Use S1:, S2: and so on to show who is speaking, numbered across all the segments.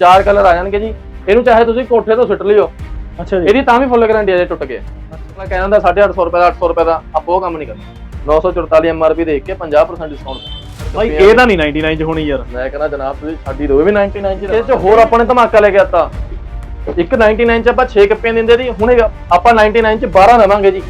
S1: ਚਾਰ ਕਲਰ ਆ ਜਾਣਗੇ ਜੀ। ਇਹਨੂੰ ਚਾਹੇ ਤੁਸੀਂ ਕੋਠੇ ਤੋਂ ਸੁੱਟ ਲਿਓ।
S2: ਅੱਛਾ ਜੀ।
S1: ਇਹਦੀ ਤਾਂ ਵੀ ਫੁੱਲ ਗਾਰੰਟੀ ਆ ਜੇ ਟੁੱਟ ਗਿਆ ਮੈਂ ਕਹਿ ਦਿੰਦਾ 850 ਰੁਪਏ ਦਾ 800 ਰੁਪਏ ਦਾ ਆਪਾਂ ਉਹ ਕੰਮ ਨਹੀਂ ਕਰਨਾ। 944 ਐਮਆਰਪੀ ਦੇਖ ਕੇ 50% ਡਿਸਕਾਊਂਟ
S2: ਭਾਈ ਇਹ ਤਾਂ ਨਹੀਂ 99 ਚ ਹੋਣੀ ਯਾਰ।
S1: ਮੈਂ ਕਹਿੰਦਾ ਜਨਾਬ ਤੁਸੀਂ ਸਾਡੀ ਦੋਵੇਂ ਵੀ 99 ਚ ਇਹ ਚ ਹੋਰ ਆਪਾਂ ਨੇ ਧਮਾਕਾ ਲੈ ਕੇ ਆਤਾ ਇੱਕ 99 ਚ ਆਪਾਂ 6 ਕੱਪੀਆਂ ਦਿੰਦੇ ਸੀ ਹੁਣ ਆਪਾਂ 99 ਚ 12 ਦੇਵਾਂਗੇ ਜੀ।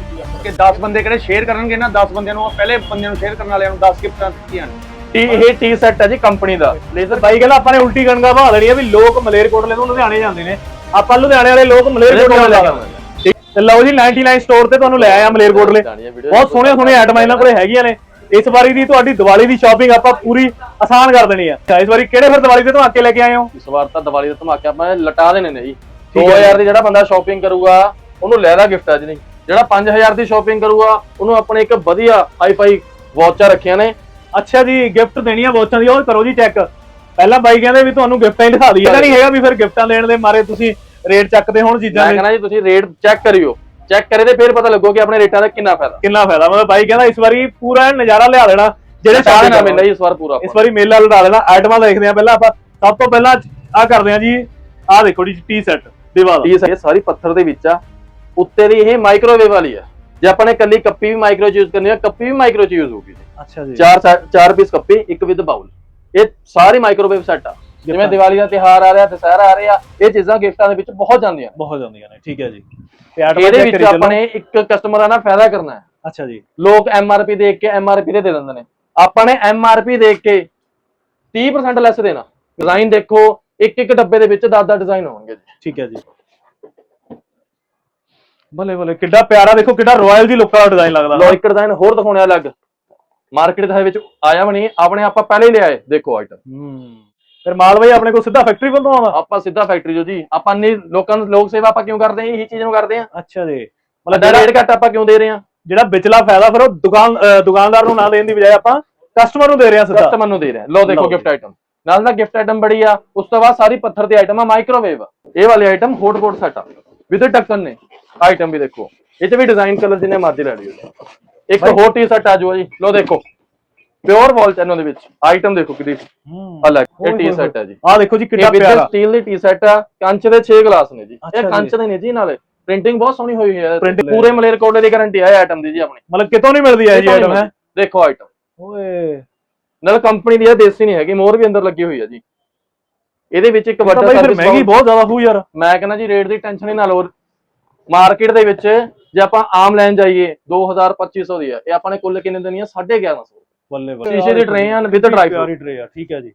S3: ਕਿ 10 ਬੰਦੇ ਕਿਹੜੇ ਸ਼ੇਅਰ ਕਰਨਗੇ ਨਾ 10 ਬੰਦਿਆਂ ਨੂੰ ਪਹਿਲੇ ਬੰਦੇ ਨੂੰ ਸ਼ੇਅਰ ਕਰਨ ਵਾਲਿਆਂ ਨੂੰ 10 ਗਿਫਟਾਂ ਦਿੱਤੀਆਂ ਨੇ।
S1: ਟੀ ਇਹ ਟੀ ਸੈੱਟ ਹੈ ਜੀ ਕੰਪਨੀ ਦਾ।
S2: ਲੇਜ਼ਰ ਬਾਈ ਕਹਿੰਦਾ ਆਪਾਂ ਨੇ ਉਲਟੀ ਗੰਗਾ ਬਹਾ ਦੇਣੀ ਆ ਵੀ ਲੋਕ ਮਲੇਰਕੋਟਲੇ ਤੋਂ ਲੁਧਿਆਣੇ ਜਾਂਦੇ ਨੇ। ਆਪਾਂ ਲੁਧਿਆਣੇ ਵਾਲੇ ਲੋਕ ਮਲੇਰਕੋਟਲੇ ਲੈ ਆਉਂਦੇ ਤੇ ਲਓ ਜੀ 99 ਸਟੋਰ ਤੇ ਤੁਹਾਨੂੰ ਲੈ ਆਇਆ ਮਲੇਰਕੋਟਲੇ। ਬਹੁਤ ਸੋਹਣੀਆਂ ਸੋਹਣੀਆਂ ਆਈਟਮਾਂ ਇਹਨਾਂ ਕੋਲੇ ਹੈਗੀਆਂ ਨੇ। ਇਸ ਵਾਰੀ ਦੀ ਤੁਹਾਡੀ ਦੀਵਾਲੀ ਦੀ ਸ਼ਾਪਿੰਗ ਆਪਾਂ ਪੂਰੀ ਆਸਾਨ ਕਰ ਦੇਣੀ ਆ। ਇਸ ਵਾਰੀ ਕਿਹੜੇ ਫਿਰ ਦੀਵਾਲੀ ਦੇ ਧਮਾਕੇ ਲੈ ਕੇ ਆਏ ਹੋ?
S1: ਇਸ ਵਾਰ ਤਾਂ ਦੀਵਾਲੀ ਦਾ ਧਮਾਕਾ ਆਪਾਂ ਲਟਾ ਦੇਣੇ ਨੇ ਜੀ।
S2: ਠੀਕ ਹੈ
S1: 2000 ਦੀ ਜਿਹੜਾ ਬੰਦਾ ਸ਼ਾਪਿੰਗ ਕਰੂਗਾ ਉਹਨੂੰ ਲੈਦਾ ਗਿਫਟ ਆ ਜੀ ਜਿਹੜਾ 5000 ਦੀ ਸ਼ਾਪਿੰਗ ਕਰੂਗਾ ਉਹਨੂੰ ਆਪਣੇ ਇੱਕ ਵਧੀਆ ਹਾਈ-ਫਾਈ ਵਾਚਾਂ ਰੱਖੀਆਂ ਨੇ।
S2: ਅੱਛਾ ਜੀ ਗਿਫਟ ਦੇਣੀ ਆ ਵਾਚਾਂ ਦੀ ਉਹ ਕਰੋ ਜੀ ਚੈੱਕ ਪਹਿਲਾਂ ਬਾਈ ਕਹਿੰਦੇ ਵੀ ਤੁਹਾਨੂੰ ਗਿਫਟਾਂ ਹੀ ਦਿਖਾ ਦਈਏ। ਇਹਦਾ ਨਹੀਂ ਹੈਗਾ ਵੀ ਫਿਰ ਗਿਫਟਾਂ ਦੇਣ ਦੇ ਮਾਰੇ ਤੁਸੀਂ ਰੇਟ ਚੱਕਦੇ ਹੋਣ ਚੀਜ਼ਾਂ
S1: ਮੈਂ
S2: ਦੇ।
S1: ਕਹਿੰਦਾ ਜੀ ਤੁਸੀਂ ਰੇਟ ਚੈੱਕ ਕਰਿਓ। ਚੈੱਕ ਕਰੇ ਤੇ ਫਿਰ ਪਤਾ ਲੱਗੋ ਕਿ ਆਪਣੇ ਰੇਟਾਂ ਦਾ ਕਿੰਨਾ ਫਾਇਦਾ।
S2: ਕਿੰਨਾ ਫਾਇਦਾ। ਮਤਲਬ ਬਾਈ ਕਹਿੰਦਾ ਇਸ ਵਾਰੀ ਪੂਰਾ ਨਜ਼ਾਰਾ ਲਿਆ ਦੇਣਾ। ਜਿਹੜੇ
S1: ਸਾਰੇ ਨਾ। ਮਿਲਦਾ ਜੀ ਇਸ ਵਾਰ ਪੂਰਾ
S2: ਇਸ ਵਾਰੀ ਮੇਲਾ ਲੜਾ ਦੇਣਾ। ਆਈਟਮਾਂ ਦੇਖਦੇ ਆ ਪਹਿਲਾਂ ਆਪਾਂ। ਸਭ ਤੋਂ ਪਹਿਲਾਂ ਆ ਕਰਦੇ ਆ ਜੀ। ਆ ਦੇਖੋ ਜੀ ਟੀ ਸੈੱਟ ਦੀਵਾਲ
S1: ਇਹ ਸਾਰੀ- ਸਾਰੀ ਪੱਥਰ ਦੇ ਵਿੱਚ ਆ। ਉੱਤੇ ਦੀ ਇਹ ਮਾਈਕ੍ਰੋਵੇਵ ਵਾਲੀ ਆ। ਜੇ ਆਪਾਂ ਨੇ ਕੱਲੀ ਕੱਪੀ ਵੀ ਮਾਈਕਰੋ ਯੂਜ਼ ਕਰਨੀ ਆ ਕੱਪੀ ਵੀ ਮਾਈਕਰੋ ਚ ਯੂਜ਼ ਹੋਊਗੀ ਜੀ।
S2: ਅੱਛਾ ਜੀ।
S1: ਚਾਰ ਚਾਰ ਪੀਸ ਕੱਪੀ ਇੱਕ ਵਿਦ ਬਾਉਲ ਇਹ ਸਾਰੀ ਮਾਈਕ੍ਰੋਵੇਵ ਸੈੱਟ ਆ। ਜਿਵੇਂ ਦੀਵਾਲੀ ਦਾ ਤਿਹਾਰ ਆ ਰਿਹਾ ਦੁਸਹਿਰਾ ਆ ਰਿਹਾ ਇਹ ਚੀਜ਼ਾਂ ਗਿਫਟਾਂ ਦੇ ਵਿੱਚ ਬਹੁਤ ਜਾਂਦੀਆਂ
S2: ਬਹੁਤ ਜਾਂਦੀਆਂ ਨੇ ਠੀਕ ਹੈ ਜੀ। ਤੇ
S1: ਇਹਦੇ
S2: check
S1: ਵਿੱਚ। ਆਪਾਂ ਨੇ ਇੱਕ ਕਸਟਮਰਾਂ ਨਾਲ ਫਾਇਦਾ ਕਰਨਾ ਹੈ।
S2: ਅੱਛਾ ਜੀ।
S1: ਲੋਕ ਐਮਆਰਪੀ ਦੇਖ ਕੇ ਐਮਆਰਪੀ ਤੇ ਦੇ ਦਿੰਦੇ ਨੇ। ਆਪਾਂ ਨੇ ਐਮਆਰਪੀ ਦੇਖ ਕੇ 30% ਲੈਸ ਦੇਣਾ। ਡਿਜ਼ਾਈਨ ਦੇਖੋ ਇੱਕ ਇੱਕ ਡੱਬੇ ਦੇ ਵਿੱਚ 10-10 ਡਿਜ਼ਾਈਨ ਹੋਣਗੇ ਜੀ।
S2: ਠੀਕ ਹੈ ਜੀ। ਭਲੇ ਭਲੇ ਕਿੱਡਾ ਪਿਆਰਾ ਦੇਖੋ ਕਿੱਡਾ ਰਾਇਲ ਦੀ ਲੁੱਕ ਡਿਜ਼ਾਈਨ ਲੱਗਦਾ।
S1: ਲੋ ਇੱਕ ਡਿਜ਼ਾਈਨ ਹੋਰ ਦਿਖਾਉਣੇ ਅਲੱਗ। ਮਾਰਕੀਟ ਦੇ ਵਿੱਚ ਆਇਆ ਬਣੀ ਆਪਣੇ ਆਪਾਂ ਪਹਿਲੇ ਹੀ ਲਿਆਏ ਦੇਖੋ ਆਈਟਮ
S2: ਹੂੰ। ਫਿਰ ਮਾਲ ਬਾਈ ਆਪਣੇ ਕੋਲ ਸਿੱਧਾ ਫੈਕਟਰੀ ਵੱਲੋਂ ਆਉਂਦਾ?
S1: ਆਪਾਂ ਸਿੱਧਾ ਫੈਕਟਰੀ ਜੋ ਜੀ ਆਪਾਂ ਨੇ ਲੋਕਾਂ ਨੂੰ ਲੋਕ ਸੇਵਾ ਆਪਾਂ ਕਿਉਂ ਕਰਦੇ ਹਾਂ ਇਹੀ ਚੀਜ਼ ਨੂੰ ਕਰਦੇ ਹਾਂ
S2: ਅੱਛਾ ਜੀ। ਮਤਲਬ
S1: ਰੇਟ ਘੱਟ ਆਪਾਂ ਕਿਉਂ ਦੇ ਰਹੇ ਹਾਂ
S2: ਜਿਹੜਾ ਵਿਚਲਾ ਫਾਇਦਾ ਫਿਰ ਉਹ ਦੁਕਾਨ ਦੁਕਾਨਦਾਰ ਨੂੰ ਨਾ ਦੇਣ ਦੀ ਬਜਾਏ ਆਪਾਂ ਕਸਟਮਰ ਨੂੰ ਦੇ ਰਹੇ ਹਾਂ ਸਿੱਧਾ।
S1: ਕਸਟਮਰ ਨੂੰ ਦੇ ਰਹੇ ਹਾਂ ਲੋ ਦੇਖੋ ਗਿਫਟ ਆਈਟਮ ਨਾਲ ਦਾ ਗਿਫਟ ਆਈਟਮ ਬੜੀ ਆ ਉਸ ਤੋਂ ਬਾਅਦ ਸਾਰੀ ਪੱਥਰ ਦੀ ਆਈਟਮ ਆ ਮਾਈਕ੍ਰੋਵੇਵ ਇਹ ਵਾਲੀ ਆਈਟਮ ਹੌਟ ਪੌਟ ਸੈਟ ਆ ਵਿਦ ਢੱਕਣ ਨੇ। ਆਈਟਮ ਵੀ ਦੇਖੋ। ਇਹ 'ਚ ਵੀ ਡਿਜ਼ਾਈਨ ਕਲਰ ਜਿੰਨੇ ਮਰਜ਼ੀ ਲੈ ਲਿਓ। ਇੱਕ ਹੋਰ ਟੀ ਸੈਟ ਆ ਜਾਓ ਜੀ ਲੋ ਦੇਖੋ। ਪਿਓਰ ਵਾਲ ਚੈਨਲ ਦੇ ਵਿੱਚ ਆਈਟਮ ਦੇਖੋ ਕਿਦੀ
S2: ਹੂੰ।
S1: ਅਲੱਗ ਇਹ
S2: ਓਏ
S1: ਟੀ
S2: ਹੋਏ
S1: ਸੈਟ ਹੈ ਜੀ।
S2: ਆ ਦੇਖੋ ਜੀ
S1: ਵਿਦ
S2: ਪਿਆਰਾ।
S1: ਸਟੀਲ ਦੀ ਟੀ ਸੈਟ ਆ ਕੰਚ ਦੇ 6 ਗਲਾਸ ਨੇ ਜੀ। ਇਹ। ਕੰਚ ਦੇ ਨੇ ਜੀ ਨਾਲੇ। ਪ੍ਰਿੰਟਿੰਗ ਬਹੁਤ ਸੋਹਣੀ ਹੋਈ ਹੋਈ ਹੈ ਪੂਰੇ ਮਲੇਰਕੋਟਲੇ ਦੀ ਗਾਰੰਟੀ ਹੈ ਆਈਟਮ ਦੀ ਜੀ ਆਪਣੀ।
S2: ਮਤਲਬ ਕਿਤੋਂ ਨਹੀਂ ਮਿਲਦੀ ਇਹ ਜੀ ਆਈਟਮ ਹੈ?
S1: ਦੇਖੋ ਆਈਟਮ
S2: ਓਏ।
S1: ਨਾਲ ਕੰਪਨੀ ਦੀ ਹੈ ਦੇਸੀ ਨਹੀਂ ਹੈਗੀ ਮੋਰ ਵੀ ਅੰਦਰ ਲੱਗੀ ਹੋਈ ਹੈ ਜੀ। ਇਹਦੇ ਵਿੱਚ ਇੱਕ ਵੱਡਾ ਸਰਵਿਸ
S2: ਮਹਿੰਗੀ ਬਹੁਤ ਜ਼ਿਆਦਾ ਹੋਊ ਯਾਰ।
S1: ਮੈਂ ਕਹਿੰਦਾ ਜੀ ਰੇਟ ਦੀ ਟੈਨਸ਼ਨ ਹੀ ਨਾ ਲਓ। ਮਾਰਕੀਟ ਦੇ ਵਿੱਚ ਜੇ ਆਪਾਂ ਆਮ ਲੈਣ ਜਾਈਏ 2000 2500 ਦੀ ਹੈ ਇਹ ਆਪਾਂ ਨੇ ਕੁੱਲ ਕਿੰਨੇ ਦੇਣੀ ਹੈ 1150
S2: ਬੱਲੇ ਬੱਲੇ।
S1: ਸ਼ੀਸ਼ੇ ਦੀ ਟ੍ਰੇ ਆ ਵਿਦ ਡਰਾਈ
S2: ਪਿਆਰੀ ਟ੍ਰੇ ਆ ਠੀਕ ਹੈ ਜੀ।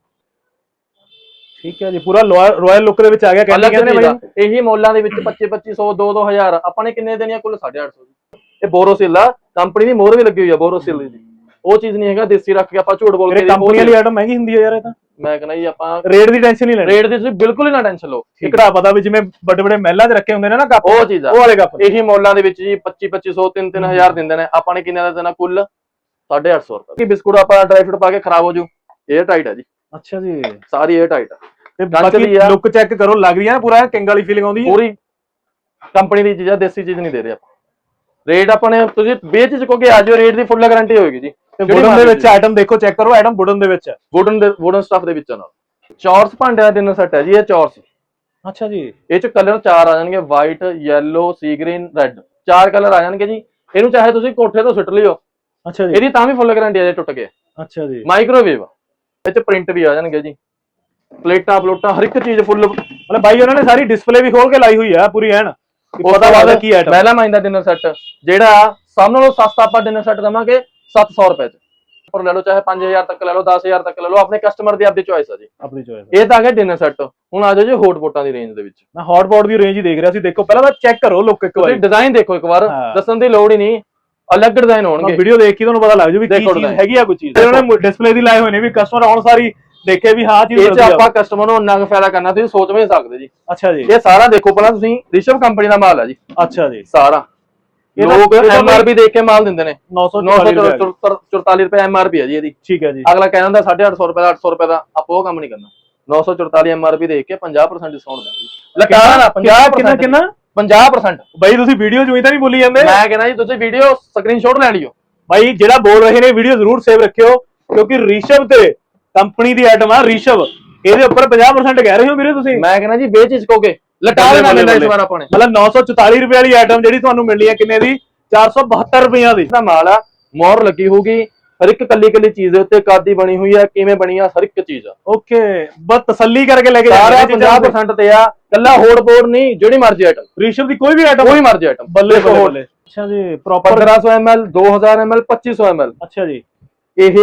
S2: ਠੀਕ ਹੈ ਜੀ ਪੂਰਾ ਰਾਇਲ ਲੁੱਕ ਦੇ ਵਿੱਚ ਆ ਗਿਆ ਕਹਿੰਦੇ
S1: ਆ।
S2: ਬਾਈ
S1: ਇਹੀ ਮੋਲਾਂ ਦੇ ਵਿੱਚ 25 2500 2 2000 ਆਪਾਂ ਨੇ ਕਿੰਨੇ ਦੇਣੀ ਆ? ਕੁੱਲ 850 ਦੀ। ਇਹ ਬੋਰੋਸਿਲ ਆ। ਕੰਪਨੀ ਦੀ ਮੋਹਰ ਵੀ ਲੱਗੀ ਹੋਈ ਆ ਬੋਰੋਸਿਲ ਦੀ। ਉਹ ਚੀਜ਼ ਨਹੀਂ ਹੈਗਾ ਦੇਸੀ ਰੱਖ ਕੇ ਆਪਾਂ ਝੂਠ ਬੋਲ
S2: ਮੇਰੇ
S1: ਕੇ
S2: ਕੰਪਨੀ ਵਾਲੀ ਆਈਟਮ ਮਹਿੰਗੀ ਹੁੰਦੀ ਹੈ ਯਾਰ ਇਹ ਤਾਂ।
S1: ਮੈਂ ਕਹਿੰਦਾ ਜੀ ਆਪਾਂ
S2: ਰੇਟ ਦੀ ਟੈਨਸ਼ਨ ਨਹੀਂ ਲੈਣੀ।
S1: ਰੇਟ ਦੀ ਤੁਸੀਂ ਬਿਲਕੁਲ ਹੀ ਨਾ ਟੈਨਸ਼ਨ ਲਓ।
S2: ਇਕੜਾ ਪਤਾ ਵੀ ਜਿਵੇਂ ਵੱਡੇ ਵੱਡੇ ਮਹਿਲਾਂ 'ਚ ਰੱਖੇ ਹੁੰਦੇ ਨੇ ਨਾ ਕੱਪ
S1: ਉਹ ਚੀਜ਼ ਆ।
S2: ਉਹ ਵਾਲੇ ਕੱਪ।
S1: ਇਹੀ ਮੋਲਾਂ ਦੇ ਵਿੱਚ ਜੀ 25 2500 3 3000 ਦਿੰਦੇ ਨੇ। ਆਪਾਂ ਨੇ ਕਿੰਨੇ ਦਾ ਦੇਣਾ? ਕੁੱਲ 850 ਰੁਪਏ। ਕਿ ਬਿਸਕੁਟ ਆਪਾਂ ਡਰਾਈ ਫਰੂਟ ਪਾ ਕੇ ਖਰਾਬ ਹੋ ਜੂ? 에ਅਰ ਟਾਈਟ ਆ ਜੀ।
S2: ਅੱਛਾ ਜੀ।
S1: ਸਾਰੀ 에ਅਰ ਟਾਈਟ ਆ।
S2: ਤੇ ਬਾਕੀ। ਲੁੱਕ ਚੈੱਕ ਕਰੋ ਲੱਗ ਰਹੀ ਹੈ ਨਾ ਪੂਰਾ ਕਿੰਗ ਵਾਲੀ ਫੀਲਿੰਗ ਆਉਂਦੀ ਹੈ
S1: ਪੂਰੀ। ਕੰਪਨੀ ਦੀ ਚੀਜ਼ ਆ ਦੇਸੀ ਚੀਜ਼ ਨਹੀਂ ਦੇ ਰਹੇ ਆਪਾਂ। ਰੇਟ ਆਪਾਂ ਨੇ ਤੁਸੀਂ ਬੇਚਿਜ ਕੋ ਕੇ ਆ ਜਾਓ ਰੇਟ ਦੀ ਫੁੱਲ ਗਾਰੰਟੀ ਹੋਏਗੀ ਜੀ।
S2: ਵੁਡਨ ਦੇ ਵਿੱਚ ਆਈਟਮ ਦੇਖੋ ਚੈੱਕ ਕਰੋ ਆਈਟਮ ਵੁਡਨ ਦੇ ਵਿੱਚ। ਹੈ
S1: ਵੁਡਨ ਦੇ ਵੁਡਨ ਸਟਫ ਦੇ ਵਿੱਚ ਆ ਨਾਲ। ਚੌਰਸ ਭਾਂਡੇ ਦਾ ਡਿਨਰ ਸੈੱਟ ਹੈ ਜੀ ਇਹ ਚੌਰਸ।
S2: ਅੱਛਾ ਜੀ।
S1: ਇਹ ਚ ਕਲਰ ਚਾਰ ਆ ਜਾਣਗੇ white yellow sea green red ਚਾਰ ਕਲਰ ਆ ਜਾਣਗੇ ਜੀ। ਇਹਨੂੰ ਚਾਹੇ ਤੁਸੀਂ ਕੋਠੇ ਤੋਂ ਸੁੱਟ ਲਿਓ।
S2: ਅੱਛਾ ਜੀ।
S1: ਇਹਦੀ ਤਾਂ ਵੀ ਫੁੱਲ ਗਾਰੰਟੀ ਆ ਜੇ ਟੁੱਟ ਗਿਆ
S2: ਅੱਛਾ ਜੀ।
S1: ਮਾਈਕ੍ਰੋਵੇਵ ਇਹ ਚ ਪ੍ਰਿੰਟ ਵੀ ਆ ਜਾਣਗੇ ਜੀ। ਪਲੇਟਾਂ ਪਲੋਟਾਂ ਹਰ ਇੱਕ ਚੀਜ਼ ਫੁੱਲ
S2: ਮਤਲਬ ਬਾਈ ਉਹਨਾਂ ਨੇ ਸਾਰੀ ਡਿਸਪਲੇ ਵੀ ਖੋਲ ਕੇ ਲਾਈ ਹੋਈ ਹੈ ਪੂਰੀ ਐਨ। ਪਤਾ ਲੱਗਦਾ ਕੀ ਆਈਟਮ
S1: ਮਹਿਲਾ ਮਾਈਨ ਦਾ ਡਿਨਰ ਸੈੱਟ ਜਿਹੜਾ ਸਭ ਨਾਲੋਂ ਸਸਤਾ ਆਪਾਂ ਡਿਨਰ ਸੈੱਟ ਦਵਾਂਗੇ। 700 ਰੁਪਏ ਚ। ਪਰ ਲੈ ਲਓ ਚਾਹੇ 5000 ਤੱਕ ਲੈ ਲਓ 10000 ਤੱਕ ਲੈ ਲਓ ਆਪਣੇ ਕਸਟਮਰ ਦੀ ਆਪਦੀ ਚੋਇਸ ਆ ਜੀ।
S2: ਆਪਣੀ ਚੋਇਸ
S1: ਇਹ ਤਾਂ ਆ ਗਿਆ ਡਿਨਰ ਸੈੱਟ ਹੁਣ ਆ ਜਾਓ ਜੀ ਹੌਟ ਪੋਟਾਂ ਦੀ ਰੇਂਜ ਦੇ ਵਿੱਚ।
S2: ਮੈਂ ਹੌਟ ਪੌਟ ਦੀ ਰੇਂਜ ਹੀ ਦੇਖ ਰਿਹਾ ਸੀ ਦੇਖੋ ਪਹਿਲਾਂ ਤਾਂ ਚੈੱਕ ਕਰੋ ਲੁੱਕ ਇੱਕ ਵਾਰੀ।
S1: ਡਿਜ਼ਾਈਨ ਦੇਖੋ ਇੱਕ ਵਾਰ। ਦੱਸਣ ਦੀ ਲੋੜ ਹੀ ਨਹੀਂ। ਅਲੱਗ ਡਿਜ਼ਾਈਨ ਹੋਣਗੇ।
S2: ਵੀਡੀਓ ਦੇਖ ਕੇ ਤੁਹਾਨੂੰ ਪਤਾ ਲੱਗ ਜੂ ਵੀ ਕੀ ਚੀਜ਼। ਹੈਗੀ ਆ ਕੋਈ ਚੀਜ਼। ਤੇ ਉਹਨਾਂ ਨੇ ਡਿਸਪਲੇ ਦੀ ਲਾਏ ਹੋਏ ਨੇ ਵੀ ਕਸਟਮਰ ਆਉਣ ਸਾਰੀ ਦੇਖੇ ਵੀ ਹਾਂ ਚੀਜ਼
S1: ਇਹ ਚ ਆਪਾਂ ਕਸਟਮਰ ਨੂੰ ਇੰਨਾ ਕੁ ਫਾਇਦਾ ਕਰਨਾ ਤੁਸੀਂ ਸੋਚ ਵੀ ਨਹੀਂ ਸਕਦੇ ਜੀ।
S2: ਅੱਛਾ ਜੀ।
S1: ਇਹ ਸਾਰਾ ਦੇਖੋ ਪਹਿਲਾਂ ਤੁਸੀਂ ਰਿਸ਼ਵ ਕੰਪਨੀ ਦਾ ਮਾਲ ਹੈ ਜੀ।
S2: ਅੱਛਾ ਜੀ।
S1: ਸਾਰਾ। ਲੋਕ ਐਮਆਰਪੀ ਦੇਖ ਕੇ ਮਾਲ ਦਿੰਦੇ ਨੇ।
S2: 944 ਰੁਪਏ
S1: 944 ਰੁਪਏ ਐਮਆਰਪੀ ਹੈ ਜੀ ਇਹਦੀ।
S2: ਠੀਕ ਹੈ ਜੀ।
S1: ਅਗਲਾ ਕਹਿ ਦਿੰਦਾ 850 ਰੁਪਏ ਦਾ 800 ਰੁਪਏ ਦਾ ਆਪਾਂ ਉਹ ਕੰਮ ਨਹੀਂ ਕਰਨਾ। 944 ਐਮਆਰਪੀ ਦੇਖ ਕੇ 50% ਡਿਸਕਾਊਂਟ ਜੀ। ਲਟਾਣਾ ਨਾ 50%
S2: ਕਿੰਨਾ ਕਿੰਨਾ
S1: 50%
S2: ਬਾਈ ਤੁਸੀਂ ਵੀਡੀਓ ਜੁਈ ਤਾਂ ਨਹੀਂ ਬੋਲੀ ਜਾਂਦੇ?
S1: ਮੈਂ ਕਹਿੰਦਾ ਜੀ ਤੁਸੀਂ ਵੀਡੀਓ ਸਕਰੀਨਸ਼ਾਟ ਲੈ ਲਿਓ।
S2: ਬਾਈ ਜਿਹੜਾ ਬੋਲ ਰਹੇ ਨੇ ਵੀਡੀਓ ਜ਼ਰੂਰ ਸੇਵ ਰੱਖਿਓ ਕਿਉਂਕਿ ਰਿਸ਼ਵ ਤੇ ਕੰਪਨੀ ਦੀ ਆਈਟਮ ਆ ਰਿਸ਼ਵ। ਇਹਦੇ ਉੱਪਰ 50% ਕਹਿ ਰਹੇ ਹੋ ਵੀਰੇ ਤੁਸੀਂ?
S1: ਮੈਂ ਕਹਿੰਦਾ ਜੀ ਵੇਚ ਇਸਕੋਗੇ ਲਟਾ ਦੇਣਾ ਲੈਂਦਾ ਇਸ। ਵਾਰ ਆਪਾਂ ਨੇ।
S2: ਮਤਲਬ 944 ਰੁਪਏ ਵਾਲੀ ਆਈਟਮ ਜਿਹੜੀ ਤੁਹਾਨੂੰ ਮਿਲਣੀ ਹੈ ਕਿੰਨੇ ਦੀ? 472 ਰੁਪਈਆਂ ਦੀ।
S1: ਦਾ ਮਾਲ ਆ ਮੋਹਰ ਲੱਗੀ ਹੋਊਗੀ। ਹਰ ਇੱਕ ਕੱਲੀ ਕੱਲੀ ਚੀਜ਼ ਦੇ ਉੱਤੇ ਕਾਦੀ ਬਣੀ ਹੋਈ ਆ ਕਿਵੇਂ ਬਣੀ ਆ ਹਰ ਇੱਕ ਚੀਜ਼ ਆ।
S2: ਓਕੇ ਬਸ ਤਸੱਲੀ ਕਰਕੇ ਲੈ ਕੇ
S1: ਸਾਰਾ
S2: ਜਾਂਦੇ ਨੇ
S1: 50% ਤੇ ਆ। ਕੱਲਾ ਹੋੜ ਬੋੜ ਨਹੀਂ ਜਿਹੜੀ ਮਰਜ਼ੀ ਆਈਟਮ
S2: ਰਿਸ਼ਵ ਦੀ ਕੋਈ ਵੀ ਆਈਟਮ
S1: ਕੋਈ ਮਰਜ਼ੀ ਆਈਟਮ
S2: ਬੱਲੇ ਬੱਲੇ ਅੱਛਾ ਜੀ ਪ੍ਰੋਪਰ
S1: 1500 ml 2000 ml 2500 ml
S2: ਅੱਛਾ ਜੀ।
S1: ਇਹ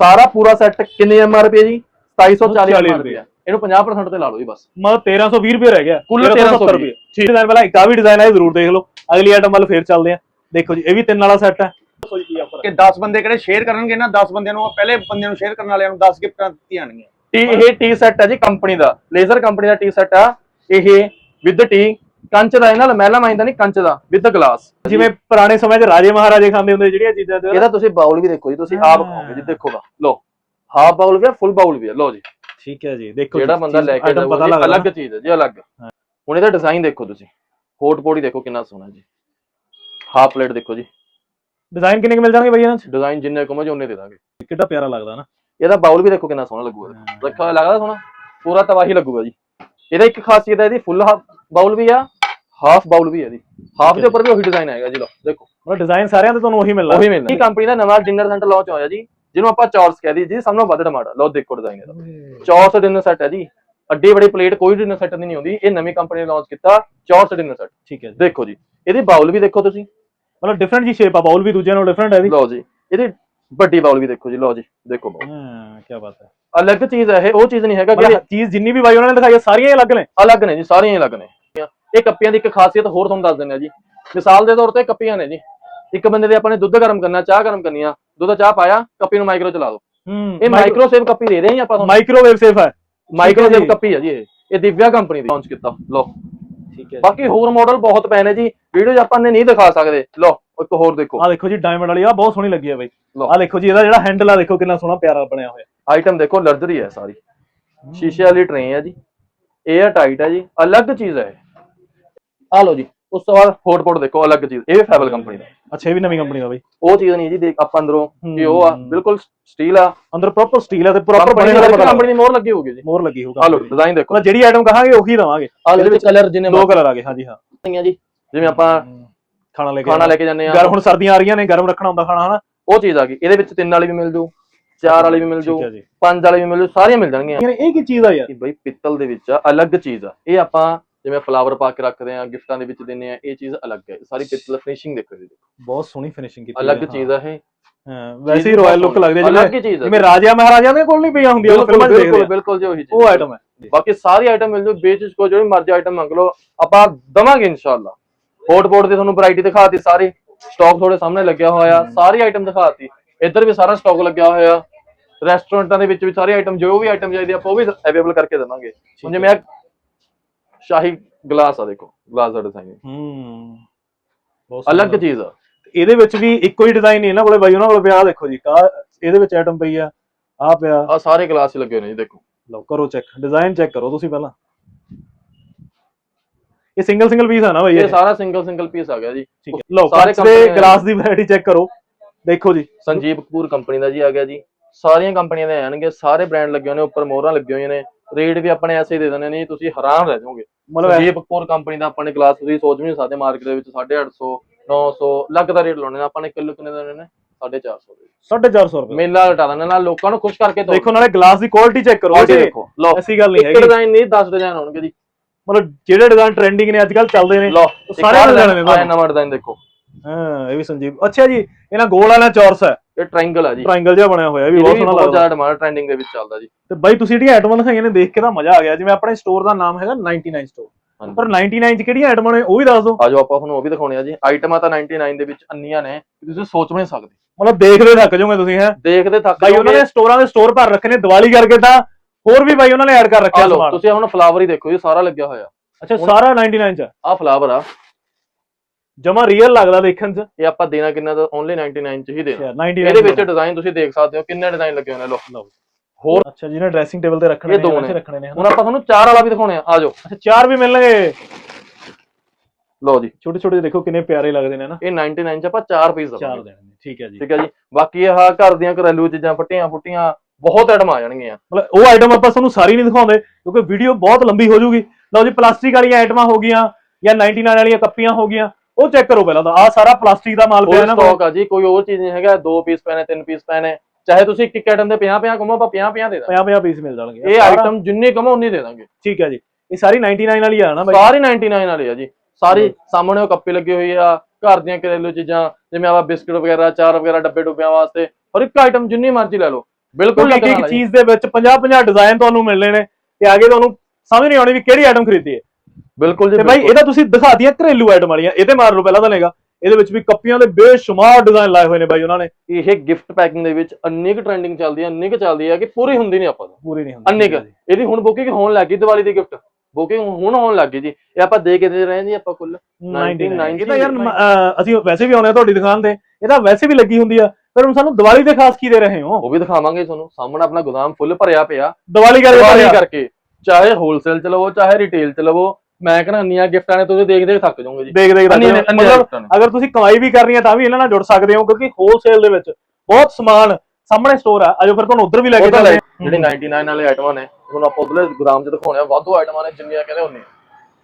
S1: ਸਾਰਾ ਪੂਰਾ ਸੈੱਟ ਕਿੰਨੇ ਐਮਆਰਪੀ ਹੈ ਜੀ? 2740
S2: 40
S1: MRP ਆ ਇਹਨੂੰ 50% ਤੇ ਲਾ ਲਓ ਜੀ ਬਸ।
S2: ਮਤਲਬ 1320 ਰੁਪਏ ਰਹਿ ਗਿਆ।
S1: ਕੁੱਲ
S2: 1370 ਰੁਪਏ। ਠੀਕ। ਡਿਜ਼ਾਈਨ ਵਾਲਾ ਇੱਕ ਆ ਵੀ ਡਿਜ਼ਾਈਨ ਹੈ ਜ਼ਰੂਰ ਦੇਖ ਲਓ। ਅਗਲੀ ਆਈਟਮ ਵੱਲ ਫੇਰ ਚੱਲਦੇ ਆ। ਦੇਖੋ ਜੀ ਇਹ ਵੀ ਤਿੰਨ ਵਾਲਾ ਸੈੱਟ ਹੈ ਕੀ ਆਫਰ
S3: ਕਿ 10 ਬੰਦੇ ਕਿਹੜੇ ਸ਼ੇਅਰ ਕਰਨਗੇ ਨਾ 10 ਬੰਦਿਆਂ ਨੂੰ ਪਹਿਲੇ ਬੰਦੇ ਨੂੰ ਸ਼ੇਅਰ ਕਰਨ ਵਾਲਿਆਂ ਨੂੰ 10 ਗਿਫਟਾਂ ਦਿੱਤੀਆਂ ਜਾਣਗੀਆਂ।
S1: ਟੀ ਇਹ ਟੀ ਸੈੱਟ ਹੈ ਜੀ ਕੰਪਨੀ ਦਾ। ਲੇਜ਼ਰ ਕੰਪਨੀ ਦਾ ਟੀ ਸੈੱਟ ਆ। ਇਹ ਵਿਦ ਟੀ ਕੰਚ ਦਾ ਇਹਨਾਂ ਨਾਲ ਮਹਿਲਾ ਮਾਈਨ ਦਾ ਨਹੀਂ ਕੰਚ ਦਾ ਵਿਦ ਗਲਾਸ
S2: ਜਿਵੇਂ ਪੁਰਾਣੇ ਸਮੇਂ 'ਚ ਰਾਜੇ ਮਹਾਰਾਜੇ ਖਾਂਦੇ ਹੁੰਦੇ ਜਿਹੜੀਆਂ ਚੀਜ਼ਾਂ ਤੇ
S1: ਇਹਦਾ ਤੁਸੀਂ ਬਾਉਲ ਵੀ ਦੇਖੋ ਜੀ ਤੁਸੀਂ ਆਪ। ਖਾਓਗੇ ਜੀ ਦੇਖੋਗਾ ਲਓ ਹਾਫ ਬਾਉਲ ਵੀ ਆ ਫੁੱਲ ਬਾਉਲ ਵੀ ਆ। ਲਓ ਜੀ।
S2: ਠੀਕ ਹੈ ਜੀ ਦੇਖੋ
S1: ਜਿਹੜਾ
S2: ਜੀ,
S1: ਬੰਦਾ ਲੈ ਕੇ ਜਾਊਗਾ ਜੀ, ਅਲੱਗ ਚੀਜ਼ ਹੈ ਜੀ ਅਲੱਗ। ਹੁਣ ਇਹਦਾ ਡਿਜ਼ਾਈਨ ਦੇਖੋ ਤੁਸੀਂ। ਹੋਟ ਪੋੜੀ ਦੇਖੋ ਕਿੰਨਾ ਸੋਹਣਾ ਜੀ। ਹਾਫ ਪਲੇਟ ਦੇਖੋ ਜੀ।
S2: ਡਿਜ਼ਾਈਨ ਕਿੰਨੇ ਕੁ ਮਿਲ ਜਾਣਗੇ ਬਈ ਇਹਨਾਂ 'ਚ?
S1: ਡਿਜ਼ਾਈਨ ਜਿੰਨੇ ਕਮੋ ਜੀ ਉਹਨੇ ਦੇ ਦਾਂਗੇ।
S2: ਕਿੱਡਾ ਪਿਆਰਾ ਲੱਗਦਾ ਨਾ।
S1: ਇਹਦਾ ਬਾਉਲ ਵੀ ਦੇਖੋ ਕਿੰਨਾ ਸੋਹਣਾ ਲੱਗੂਗਾ। ਹੋਇਆ ਲੱਗਦਾ ਸੋਹਣਾ। ਪੂਰਾ ਤਵਾਹੀ ਲੱਗੂਗਾ ਜੀ। ਇਹਦਾ ਇੱਕ ਖਾਸੀਅਤ ਹੈ ਇਹਦੀ ਫੁੱਲ ਹਾਫ ਬਾਉਲ ਵੀ ਆ ਹਾਫ ਬਾਉਲ ਵੀ ਹੈ ਇਹਦੀ। ਹਾਫ ਦੇ ਉੱਪਰ ਵੀ ਉਹੀ ਡਿਜ਼ਾਈਨ ਆਏਗਾ ਜੀ ਲਓ ਦੇਖੋ।
S2: ਮਤਲਬ ਡਿਜ਼ਾਈਨ ਸਾਰਿਆਂ ਤੇ ਤੁਹਾਨੂੰ ਉਹੀ ਮਿਲਣਾ।
S1: ਉਹੀ ਮਿਲਣਾ। ਇਹ ਕੰਪਨੀ ਦਾ ਨਵਾਂ ਡਿਨਰ ਸੈੱਟ ਲਾਂਚ ਹੋਇਆ ਜੀ? ਜਿਹਨੂੰ ਆਪਾਂ ਚੌਰਸ ਕਹਿ ਦਈਏ ਜੀ ਸਭ ਨਾਲੋਂ ਵੱਧ ਡਿਮਾਂਡ ਆ। ਲਓ ਦੇਖੋ ਡਿਜ਼ਾਈਨ ਇਹਦਾ। ਚੌਰਸ ਡਿਨਰ ਸੈੱਟ ਹੈ ਜੀ। ਅੱਡੀ ਬੜੀ ਪਲੇਟ ਕੋਈ ਡਿਨਰ ਸੈੱਟ ਨਹੀਂ ਆਉਂਦੀ। ਇਹ ਨਵੀਂ ਕੰਪਨੀ ਨੇ ਲਾਂਚ ਕੀਤਾ ਚੌਰਸ ਡਿਨਰ ਸੈੱਟ
S2: ਠੀਕ ਹੈ ਜੀ।
S1: ਦੇਖੋ ਜੀ ਇਹਦੀ ਬਾਉਲ ਵੀ ਦੇਖੋ ਤੁਸੀਂ।
S2: ਮਤਲਬ ਡਿਫਰੈਂਟ ਜੀ ਸ਼ੇਪ ਆ ਬਾਉਲ ਵੀ ਦੂਜਿਆਂ ਨਾਲੋਂ ਡਿਫਰੈਂਟ ਹੈ ਇਹਦੀ।
S1: ਲਓ ਜੀ ਇਹਦੀ ਵੱਡੀ ਬਾਉਲ ਵੀ ਦੇਖੋ ਜੀ ਲਓ ਜੀ ਦੇਖੋ ਬਾਉਲ
S2: ਹਾਂ ਕੀ ਬਾਤ ਹੈ।
S1: ਅਲੱਗ ਚੀਜ਼ ਹੈ ਇਹ ਉਹ ਚੀਜ਼ ਨਹੀਂ ਹੈਗਾ ਕਿ
S2: ਚੀਜ਼ ਜਿੰਨੀ ਵੀ ਬਾਈ ਉਹਨਾਂ ਨੇ ਦਿਖਾਈ ਹੈ ਸਾਰੀਆਂ ਹੀ ਅਲੱਗ ਨੇ।
S1: ਅਲੱਗ ਨੇ ਜੀ ਸਾਰੀਆਂ ਹੀ ਅਲੱਗ ਨੇ। ਇਹ ਕੱਪੀਆਂ ਦੀ ਇੱਕ ਖਾਸੀਅਤ ਹੋਰ ਤੁਹਾਨੂੰ ਦੱਸ ਦਿੰਦੇ ਆ ਜੀ। ਮਿਸਾਲ ਦੇ ਤੌਰ ਤੇ ਕੱਪੀਆਂ ਨੇ ਜੀ। ਇੱਕ ਬੰਦੇ ਦੇ ਆਪਾਂ ਨੇ ਦੁੱਧ ਗਰਮ ਕਰਨਾ ਚਾਹ ਗਰਮ ਕਰਨੀ ਆ ਦੁੱਧ ਚਾਹ ਪਾਇਆ ਕੱਪੀ ਨੂੰ ਮਾਈਕਰੋ ਚਲਾ ਦਿਓ
S2: ਹੂੰ
S1: ਇਹ ਮਾਈਕਰੋ ਸੇਵ ਕੱਪੀ ਦੇ ਰਹੇ ਹਾਂ ਆਪਾਂ ਤੁਹਾਨੂੰ।
S2: ਮਾਈਕ੍ਰੋਵੇਵ ਸੇਫ ਹੈ।
S1: ਮਾਈਕਰੋ
S2: ਜੀ।
S1: ਸੇਵ ਕੱਪੀ ਹੈ ਜੀ ਇਹ। ਇਹ ਦਿਵਿਆ ਕੰਪਨੀ ਦੀ ਲਾਂਚ ਕੀਤਾ। ਲਓ।
S2: ਠੀਕ ਹੈ
S1: ਬਾਕੀ ਹੋਰ ਮਾਡਲ ਬਹੁਤ ਪਏ ਨੇ ਜੀ। ਵੀਡੀਓ ਆਪਾਂ ਨੇ ਨਹੀਂ ਦਿਖਾ ਸਕਦੇ। ਲਓ ਇੱਕ ਹੋਰ ਦੇਖੋ।
S2: ਆ ਦੇਖੋ ਜੀ ਡਾਇਮੰਡ ਵਾਲੀ ਆ ਬਹੁਤ ਸੋਹਣੀ ਲੱਗੀ ਹੈ ਬਾਈ। ਆ ਦੇਖੋ ਜੀ ਇਹਦਾ ਜਿਹੜਾ ਹੈਂਡਲ ਆ ਦੇਖੋ ਕਿੰਨਾ ਸੋਹਣਾ ਪਿਆਰਾ ਬਣਿਆ ਹੋਇਆ।
S1: ਆਈਟਮ ਦੇਖੋ ਲਗਜ਼ਰੀ ਹੈ ਸਾਰੀ। ਸ਼ੀਸ਼ੇ ਵਾਲੀ ਟ੍ਰੇ ਹੈ ਜੀ। 에ਅਰ ਟਾਈਟ ਹੈ ਜੀ। ਅਲੱਗ ਚੀਜ਼ ਹੈ। ਆ ਲਓ ਜੀ। ਉਸ ਤੋਂ ਬਾਅਦ ਹੋਟਪੋਟ ਦੇਖੋ ਅਲੱਗ ਚੀਜ਼ ਇਹ ਵੀ ਫੈਬਲ ਕੰਪਨੀ ਦਾ।
S2: ਅੱਛਾ ਇਹ ਵੀ ਨਵੀਂ ਕੰਪਨੀ ਦਾ ਬਾਈ।
S1: ਉਹ ਚੀਜ਼ ਨਹੀਂ ਜੀ ਦੇਖ ਆਪਾਂ ਅੰਦਰੋਂ ਕਿ ਉਹ ਆ। ਬਿਲਕੁਲ ਸਟੀਲ ਆ।
S2: ਅੰਦਰ ਪ੍ਰੋਪਰ ਸਟੀਲ ਹੈ ਤੇ ਪ੍ਰੋਪਰ ਬਣੇ ਹੋਏ
S1: ਕੰਪਨੀ ਦੀ ਮੋਹਰ ਲੱਗੀ ਹੋਊਗੀ ਜੀ।
S2: ਮੋਰ ਲੱਗੀ ਹੋਊਗਾ
S1: ਆ ਲਓ ਡਿਜ਼ਾਈਨ ਦੇਖੋ।
S2: ਜਿਹੜੀ ਆਈਟਮ ਕਹਾਂਗੇ ਉਹੀ ਦਵਾਂਗੇ।
S1: ਆ ਇਹਦੇ ਵਿੱਚ ਕਲਰ ਜਿੰਨੇ
S2: ਦੋ ਕਲਰ ਆ ਗਏ ਹਾਂਜੀ ਹਾਂ।
S1: ਆ ਜੀ ਜਿਵੇਂ ਆਪਾਂ
S2: ਖਾਣਾ ਲੈ ਕੇ
S1: ਖਾਣਾ ਲੈ ਕੇ ਜਾਂਦੇ ਆ।
S2: ਗਰਮ ਹੁਣ ਸਰਦੀਆਂ ਆ ਰਹੀਆਂ ਨੇ ਗਰਮ ਰੱਖਣਾ ਹੁੰਦਾ ਖਾਣਾ ਹਨਾ?
S1: ਉਹ ਚੀਜ਼ ਆ ਗਈ ਇਹਦੇ ਵਿੱਚ ਤਿੰਨ ਵਾਲੀ ਵੀ ਮਿਲ ਜੂ ਚਾਰ ਵਾਲੀ ਵੀ ਮਿਲ ਜੂ ਪੰਜ ਵਾਲੀ ਵੀ ਮਿਲ ਜੂ ਸਾਰੀਆਂ ਮਿਲ ਜਾਣਗੀਆਂ।
S2: ਇਹ ਕੀ ਚੀਜ਼ ਆ ਯਾਰ?
S1: ਬਈ ਪਿੱਤਲ ਦੇ ਵਿੱਚ ਆ, ਅਲੱਗ ਚੀਜ਼ ਆ। ਇਹ ਆਪਾਂ ਜਿਵੇਂ ਫਲਾਵਰ ਪਾ ਕੇ ਰੱਖਦੇ ਆ ਗਿਫਟਾਂ ਦੇ ਵਿੱਚ ਦਿੰਨੇ ਆ ਇਹ ਚੀਜ਼ ਅਲੱਗ ਹੈ। ਸਾਰੀ ਪਿੱਤਲ ਫਿਨਿਸ਼ਿੰਗ ਦੇਖੋ ਜੀ।
S2: ਬਹੁਤ ਸੋਹਣੀ ਫਿਨਿਸ਼ਿੰਗ ਕੀਤੀ
S1: ਅਲੱਗ
S2: ਹੈ,
S1: ਚੀਜ਼ ਆ ਇਹ।
S2: ਹਾਂ ਵੈਸੇ ਹੀ ਰਾਇਲ ਲੁੱਕ ਲੱਗਦੀ ਹੈ ਜਿਵੇਂ
S1: ਹੀ
S2: ਰਾਜਿਆਂ ਮਹਾਰਾਜਿਆਂ ਦੇ ਕੋਲ ਨਹੀਂ ਪਈਆਂ ਹੁੰਦੀਆਂ ਉਹ ਫਿਲਮਾਂ
S1: ਬਿਲਕੁਲ ਬਿਲਕੁਲ ਜੀ ਚੀਜ਼।
S2: ਉਹ ਆਈਟਮ ਹੈ।
S1: ਬਾਕੀ ਸਾਰੀ ਆਈਟਮ ਮਿਲ ਜੂ ਬੇਚਿਸ ਕੋ ਜਿਹੜੀ ਮਰਜ਼ੀ ਆਈਟਮ ਮੰਗ ਲਓ। ਆਪਾਂ ਦਵਾਂਗੇ ਇਨਸ਼ਾਅੱਲਾ। ਹੋਟ ਬੋਰਡ ਦੀ ਤੁਹਾਨੂੰ ਵੈਰਾਈਟੀ ਦਿਖਾਤੀ ਸਾਰੀ ਸਟਾਕ ਤੁਹਾਡੇ ਸਾਹਮਣੇ ਲੱਗਿਆ ਹੋਇਆ ਸਾਰੀ ਆਈਟਮ ਦਿਖਾਤੀ। ਇੱਧਰ ਵੀ ਸਾਰਾ ਸਟਾਕ ਲੱਗਿਆ ਹੋਇਆ। ਰੈਸਟੋਰੈਂਟਾਂ ਦੇ ਵਿੱਚ ਵੀ ਸਾਰੀ ਆਈਟਮ ਜੋ ਵੀ ਆਈਟਮ ਚਾਹੀਦੀ ਆਪਾਂ ਉਹ ਵੀ ਅਵੇਲੇਬਲ ਕਰਕੇ ਦੇਵਾਂਗੇ। ਜਿਵੇਂ ਆਹ ਸ਼ਾਹੀ ਗਲਾਸ ਆ ਦੇਖੋ ਗਲਾਸ ਦਾ ਡਿਜ਼ਾਈਨ
S2: ਹੂੰ। ਬਹੁਤ
S1: ਅਲੱਗ। ਚੀਜ਼ ਆ।
S2: ਇਹਦੇ ਵਿੱਚ ਵੀ ਇੱਕੋ ਹੀ ਡਿਜ਼ਾਈਨ ਨਹੀਂ ਇਹਨਾਂ ਕੋਲੇ ਬਾਈ ਉਹਨਾਂ ਕੋਲੇ ਪਿਆ ਦੇਖੋ ਜੀ ਆਹ ਇਹਦੇ ਵਿੱਚ ਆਈਟਮ ਪਈ ਆ ਆ ਪਿਆ।
S1: ਆ ਸਾਰੇ ਗਲਾਸ ਲੱਗੇ ਨੇ ਜੀ ਦੇਖੋ।
S2: ਲਓ ਕਰੋ ਚੈੱਕ ਡਿਜ਼ਾਈਨ ਚੈੱਕ ਕਰੋ ਤੁਸੀਂ ਪਹਿਲਾਂ। ਇਹ ਸਿੰਗਲ ਸਿੰਗਲ ਪੀਸ ਆ ਨਾ ਬਾਈ
S1: ਇਹ? ਸਾਰਾ ਸਿੰਗਲ ਸਿੰਗਲ ਪੀਸ ਆ ਗਿਆ ਜੀ।
S2: ਹੈ। ਲਓ
S1: ਸਾਰੇ
S2: ਦੇ ਗਲਾਸ ਦੀ ਵੈਰਾਈਟੀ ਚੈੱਕ ਕਰੋ। ਦੇਖੋ ਜੀ।
S1: ਸੰਜੀਵ ਕਪੂਰ ਕੰਪਨੀ ਦਾ ਜੀ ਆ ਗਿਆ ਜੀ। ਸਾਰੀਆਂ ਕੰਪਨੀਆਂ ਦੇ ਆਣਗੇ ਸਾਰੇ ਬ੍ਰਾਂਡ ਲੱਗੇ ਹੋਏ ਨੇ ਉੱਪਰ ਮੋਹਰਾਂ ਲੱਗੀਆਂ ਹੋਈਆਂ ਨੇ। ਰੇਟ ਵੀ ਆਪਣੇ ਐਸੇ ਦੇ ਦਿੰਦੇ ਨੇ ਤੁਸੀਂ ਹੈਰਾਨ ਰਹਿ ਜਾਓਗੇ।
S2: ਮਤਲਬ
S1: ਸੰਜੀਵ ਕਪੂਰ ਕੰਪਨੀ ਦਾ ਆਪਾਂ ਨੇ ਗਲਾਸ ਤੁਸੀਂ ਸੋਚ ਵੀ ਨਹੀਂ ਸਕਦੇ ਮਾਰਕੀਟ ਦੇ ਵਿੱਚ 850 900 ਲੱਖ ਦਾ ਰੇਟ ਲਾਉਣੇ ਨੇ ਆਪਾਂ ਨੇ ਕਿਲੋ ਕਿੰਨੇ ਦੇਣੇ ਨੇ? 450 ਦੇ।
S2: 450 ਰੁਪਏ।
S1: ਮੇਲਾ ਲਟਾ ਦਿੰਦੇ ਨਾਲ ਲੋਕਾਂ ਨੂੰ ਖੁਸ਼ ਕਰਕੇ ਦੋ
S2: ਦੇਖੋ ਨਾਲੇ ਗਲਾਸ ਦੀ ਕੁਆਲਿਟੀ ਚੈੱਕ ਕਰੋ ਜੀ
S1: ਦੇਖੋ। ਲਓ
S2: ਐਸੀ ਗੱਲ ਨਹੀਂ
S1: ਇੱਕ
S2: ਹੈਗੀ।
S1: ਡਿਜ਼ਾਈਨ ਨਹੀਂ 10 ਡਿਜ਼ਾਈਨ ਹੋਣਗੇ ਜੀ।
S2: ਮਤਲਬ ਜਿਹੜੇ ਡਿਜ਼ਾਈਨ ਟ੍ਰੈਂਡਿੰਗ ਨੇ ਅੱਜ ਕੱਲ ਚੱਲਦੇ ਨੇ ਸਾਰੇ ਜਾਣੇ ਨੇ।
S1: ਨਵਾਂ ਡਿਜ਼ਾਈਨ ਦੇਖੋ।
S2: ਹਾਂ ਇਹ ਵੀ ਸੰਜੀਵ ਅੱਛਾ ਜੀ ਇਹਨਾਂ ਗੋਲ ਵਾਲਾ ਚੌਰਸ ਹੈ
S1: ਇਹ ਟ੍ਰਾਇੰਗਲ ਆ ਜੀ।
S2: ਟ੍ਰਾਇੰਗਲ ਜਿਹਾ ਬਣਿਆ ਹੋਇਆ ਵੀ ਬਹੁਤ ਸੋਹਣਾ
S1: ਬਹੁਤ
S2: ਲੱਗਦਾ।
S1: ਜ਼ਿਆਦਾ ਡਿਮਾਂਡ ਟ੍ਰੈਂਡਿੰਗ ਦੇ ਵਿੱਚ ਚੱਲਦਾ ਜੀ।
S2: ਤੇ ਬਾਈ ਤੁਸੀਂ ਜਿਹੜੀਆਂ ਆਈਟਮਾਂ ਦਿਖਾਈਆਂ ਨੇ ਦੇਖ ਕੇ ਤਾਂ ਮਜ਼ਾ ਆ ਗਿਆ। ਜਿਵੇਂ ਆਪਣੇ ਸਟੋਰ ਦਾ ਨਾਮ ਹੈਗਾ 99 ਸਟੋਰ। ਪਰ 99 ਚ ਕਿਹੜੀਆਂ ਆਈਟਮਾਂ ਨੇ ਉਹ ਵੀ ਦੱਸ ਦਿਓ।
S1: ਆਜੋ ਆਪਾਂ ਤੁਹਾਨੂੰ ਉਹ ਵੀ ਦਿਖਾਉਣੇ ਆ ਜੀ। ਆਈਟਮਾਂ ਤਾਂ 99 ਦੇ ਵਿੱਚ ਅੰਨੀਆਂ ਨੇ ਤੁਸੀਂ ਸੋਚ ਵੀ ਨਹੀਂ ਸਕਦੇ।
S2: ਮਤਲਬ ਦੇਖਦੇ ਥੱਕ ਜਾਓਗੇ ਤੁਸੀਂ ਹੈ?
S1: ਦੇਖਦੇ ਥੱਕ
S2: ਬਾਈ ਉਹਨਾਂ ਨੇ ਸਟੋਰਾਂ ਦੇ ਸਟੋਰ ਭਰ ਰੱਖੇ ਨੇ ਦੀਵਾਲੀ ਕਰਕੇ ਤਾਂ ਹੋਰ ਵੀ ਬਾਈ ਉਹਨਾਂ ਨੇ ਐਡ ਕਰ ਰੱਖਿਆ ਸਮਾਨ।
S1: ਤੁਸੀਂ ਹੁਣ ਫਲਾਵਰ ਹੀ ਦੇਖੋ ਜੀ ਸਾਰਾ ਲੱਗਿਆ ਹੋਇਆ।
S2: ਅੱਛਾ ਸਾਰਾ 99 ਚ?
S1: ਆ ਫਲਾਵਰ ਆ।
S2: ਜਮਾ ਰੀਅਲ ਲੱਗਦਾ ਦੇਖਣ ਚ।
S1: ਇਹ ਆਪਾਂ ਦੇਣਾ ਕਿੰਨਾ ਦਾ ਓਨਲੀ 99 ਚ ਹੀ ਦੇਣਾ।
S2: ਅੱਛਾ 99
S1: ਇਹਦੇ ਵਿੱਚ ਡਿਜ਼ਾਈਨ ਤੁਸੀਂ ਦੇਖ ਸਕਦੇ ਹੋ ਕਿੰਨੇ ਡਿਜ਼ਾਈਨ ਲੱਗੇ ਨੇ ਲੋ ਹੋਰ?
S2: ਅੱਛਾ ਜਿਹਨੇ ਡਰੈਸਿੰਗ ਟੇਬਲ ਤੇ ਰੱਖਣੇ ਨੇ। ਰੱਖਣੇ ਨੇ।
S1: ਹੁਣ ਆਪਾਂ ਤੁਹਾਨੂੰ ਚਾਰ ਵਾਲਾ ਵੀ ਦਿਖਾਉਣੇ ਆ। ਆਜੋ
S2: ਅੱਛਾ ਚਾਰ ਵੀ ਮਿਲਣਗੇ।
S1: ਲਓ ਜੀ।
S2: ਛੋਟੇ ਛੋਟੇ ਦੇਖੋ ਕਿੰਨੇ ਪਿਆਰੇ ਲੱਗਦੇ ਨੇ ਨਾ
S1: ਇਹ 99 ਚ ਆਪਾਂ ਚਾਰ ਪੀਸ
S2: ਚਾਰ
S1: ਦਵਾਂਗੇ।
S2: ਦੇਣੇ ਠੀਕ ਹੈ ਜੀ।
S1: ਠੀਕ ਹੈ ਜੀ। ਬਾਕੀ ਆਹ ਘਰ ਦੀਆਂ ਘਰੇਲੂ ਚੀਜ਼ਾਂ ਫੱਟੀਆਂ ਫੁੱਟੀਆਂ ਬਹੁਤ ਆਈਟਮ ਆ ਜਾਣਗੀਆਂ।
S2: ਮਤਲਬ ਉਹ ਆਈਟਮ ਆਪਾਂ ਤੁਹਾਨੂੰ ਸਾਰੀ ਨਹੀਂ ਦਿਖਾਉਂਦੇ ਕਿਉਂਕਿ ਵੀਡੀਓ ਬਹੁਤ ਲੰਬੀ ਹੋ ਜਾਊਗੀ ਲਓ ਜੀ ਪਲਾਸਟਿਕ ਵਾਲੀਆਂ ਆਈਟਮਾਂ ਹੋ ਗਈਆਂ ਜਾਂ 99 ਵਾਲੀਆਂ ਕੱਪੀਆਂ ਹੋ ਗਈਆਂ। ਉਹ ਚੈੱਕ ਕਰੋ ਪਹਿਲਾਂ ਤਾਂ। ਆ ਸਾਰਾ ਪਲਾਸਟਿਕ ਦਾ ਮਾਲ ਪਿਆ ਕੋਲ
S1: ਸਟਾਕ ਆ ਜੀ ਕੋਈ ਹੋਰ ਚੀਜ਼ ਨਹੀਂ ਹੈਗਾ। ਦੋ ਪੀਸ ਪੈਣੇ ਤਿੰਨ ਪੀਸ ਪੈਣੇ। ਚਾਹੇ ਤੁਸੀਂ ਇੱਕ ਇੱਕ ਆਈਟਮ ਦੇ 50 50 ਕਮੋ ਆਪਾਂ 50 50 ਦੇ ਦਾਂਗੇ।
S2: 50 50 ਪੀਸ ਮਿਲ ਜਾਣਗੇ।
S1: ਇਹ ਆਈਟਮ ਜਿੰਨੀ ਕਮੋ ਉਨੀ ਦੇ ਦਾਂਗੇ।
S2: ਠੀਕ ਹੈ ਜੀ। ਇਹ ਸਾਰੀ 99 ਵਾਲੀ ਆ ਨਾ ਬਾਈ?
S1: ਸਾਰੀ 99 ਵਾਲੀ ਆ ਜੀ। ਸਾਰੀ ਸਾਹਮਣੇ ਉਹ ਕੱਪੇ ਲੱਗੇ ਹੋਈ ਆ ਘਰ ਦੀਆਂ ਘਰੇਲੂ ਚੀਜ਼ਾਂ ਜਿਵੇਂ ਆਪਾਂ ਬਿਸਕੁਟ ਵਗੈਰਾ ਚਾਰ ਵਗੈਰਾ ਡੱਬੇ ਡੁੱਬਿਆਂ ਵਾਸਤੇ। ਹਰ ਇੱਕ ਆਈਟਮ ਜਿੰਨੀ ਮਰਜ਼ੀ ਲੈ ਲਓ। ਬਿਲਕੁਲ
S2: ਇੱਕ ਇੱਕ। ਚੀਜ਼ ਦੇ ਵਿੱਚ 50 50 ਡਿਜ਼ਾਈਨ ਤੁਹਾਨੂੰ ਮਿਲਣੇ ਨੇ। ਤੇ ਅੱਗੇ ਤੁਹਾਨੂੰ ਸਮਝ ਨਹੀਂ ਆਉਣੀ ਵੀ ਕਿਹੜੀ ਆਈਟਮ ਖਰੀਦੀਏ।
S1: ਬਿਲਕੁਲ ਜੀ
S2: ਤੇ ਬਾਈ। ਇਹਦਾ ਤੁਸੀਂ ਦਿਖਾਤੀਆਂ ਘਰੇਲੂ ਆਈਟਮ ਵਾਲੀਆਂ ਇਹਦੇ ਮਾਰ ਲਓ ਪਹਿਲਾਂ ਤਾਂ ਨੇਗਾ ਇਹਦੇ ਵਿੱਚ ਵੀ ਕੱਪੀਆਂ ਦੇ ਬੇਸ਼ੁਮਾਰ ਡਿਜ਼ਾਈਨ ਲਾਏ ਹੋਏ ਨੇ ਬਾਈ ਉਹਨਾਂ ਨੇ।
S1: ਇਹ ਗਿਫਟ ਪੈਕਿੰਗ ਦੇ ਵਿੱਚ ਕੁ ਟ੍ਰੈਂਡਿੰਗ ਚੱਲਦੀ ਹੈ ਕੁ ਚੱਲਦੀ ਹੈ ਕਿ ਪੂਰੀ ਹੁੰਦੀ ਨਹੀਂ ਆਪਾਂ ਤੋਂ।
S2: ਪੂਰੀ ਨਹੀਂ ਹੁੰਦੀ
S1: ਅੰਨੇ ਕੁ। ਇਹਦੀ ਹੁਣ ਬੁਕਿੰਗ ਹੋਣ ਲੱਗੀ ਦੀਵਾਲੀ ਦੀ ਗਿਫਟ ਬੁਕਿੰਗ ਹੁਣ ਹੋਣ ਲੱਗੀ ਜੀ। ਇਹ ਆਪਾਂ ਦੇ ਕੇ ਦੇ ਰਹੇ ਜੀ ਆਪਾਂ ਕੁੱਲ?
S2: 99 ਇਹ ਤਾਂ
S1: 99
S2: ਯਾਰ ਅਸੀਂ ਵੈਸੇ ਵੀ ਆਉਨੇ ਆ ਤੁਹਾਡੀ ਦੁਕਾਨ ਤੇ। ਇਹ ਤਾਂ ਵੈਸੇ ਵੀ ਲੱਗੀ ਹੁੰਦੀ ਆ। ਪਰ ਹੁਣ ਸਾਨੂੰ ਦੀਵਾਲੀ ਦੇ ਖਾਸ ਕੀ ਦੇ ਰਹੇ ਹੋ?
S1: ਉਹ ਵੀ ਦਿਖਾਵਾਂਗੇ ਤੁਹਾਨੂੰ। ਸਾਹਮਣੇ ਆਪਣਾ ਗੋਦਾਮ ਫੁੱਲ ਭਰਿਆ ਪਿਆ।
S2: ਦੀਵਾਲੀ ਕਰਕੇ
S1: ਦੀਵਾਲੀ
S2: ਭਰਿਆ।
S1: ਕਰਕੇ। ਚਾਹੇ ਹੋਲਸੇਲ ਚ ਲਵੋ ਚਾਹੇ ਰਿਟੇਲ ਚ ਲਵੋ ਮੈਂ ਕਹਿੰਦਾ ਇੰਨੀਆਂ ਗਿਫਟਾਂ ਨੇ ਤੁਸੀਂ ਦੇਖ ਦੇਖ ਥੱਕ ਜਾਓਗੇ ਜੀ।
S2: ਦੇਖ ਦੇਖ।
S1: ਅੰਨੀਆਂ
S2: ਮਤਲਬ। ਅਗਰ ਤੁਸੀਂ ਕਮਾਈ ਵੀ ਕਰਨੀ ਹੈ ਤਾਂ ਵੀ ਇਹਨਾਂ ਨਾਲ ਜੁੜ ਸਕਦੇ ਹੋ ਕਿਉਂਕਿ ਹੋਲਸੇਲ ਦੇ ਵਿੱਚ ਬਹੁਤ ਸਮਾਨ ਸਾਹਮਣੇ ਸਟੋਰ ਆ। ਅਜੋ ਫਿਰ ਤੁਹਾਨੂੰ ਉਧਰ ਵੀ ਲੈ ਕੇ ਚੱਲਦੇ ਹਾਂ।
S1: ਜਿਹੜੀ 99 ਵਾਲੇ ਆਈਟਮਾਂ ਨੇ ਹੁਣ ਆਪਾਂ ਉਧਰਲੇ ਗੋਦਾਮ ਚ ਦਿਖਾਉਣੇ ਆ। ਵਾਧੂ ਆਈਟਮਾਂ ਨੇ ਜਿੰਨੀਆਂ ਕਹਿੰਦੇ ਹੁੰਦੀਆਂ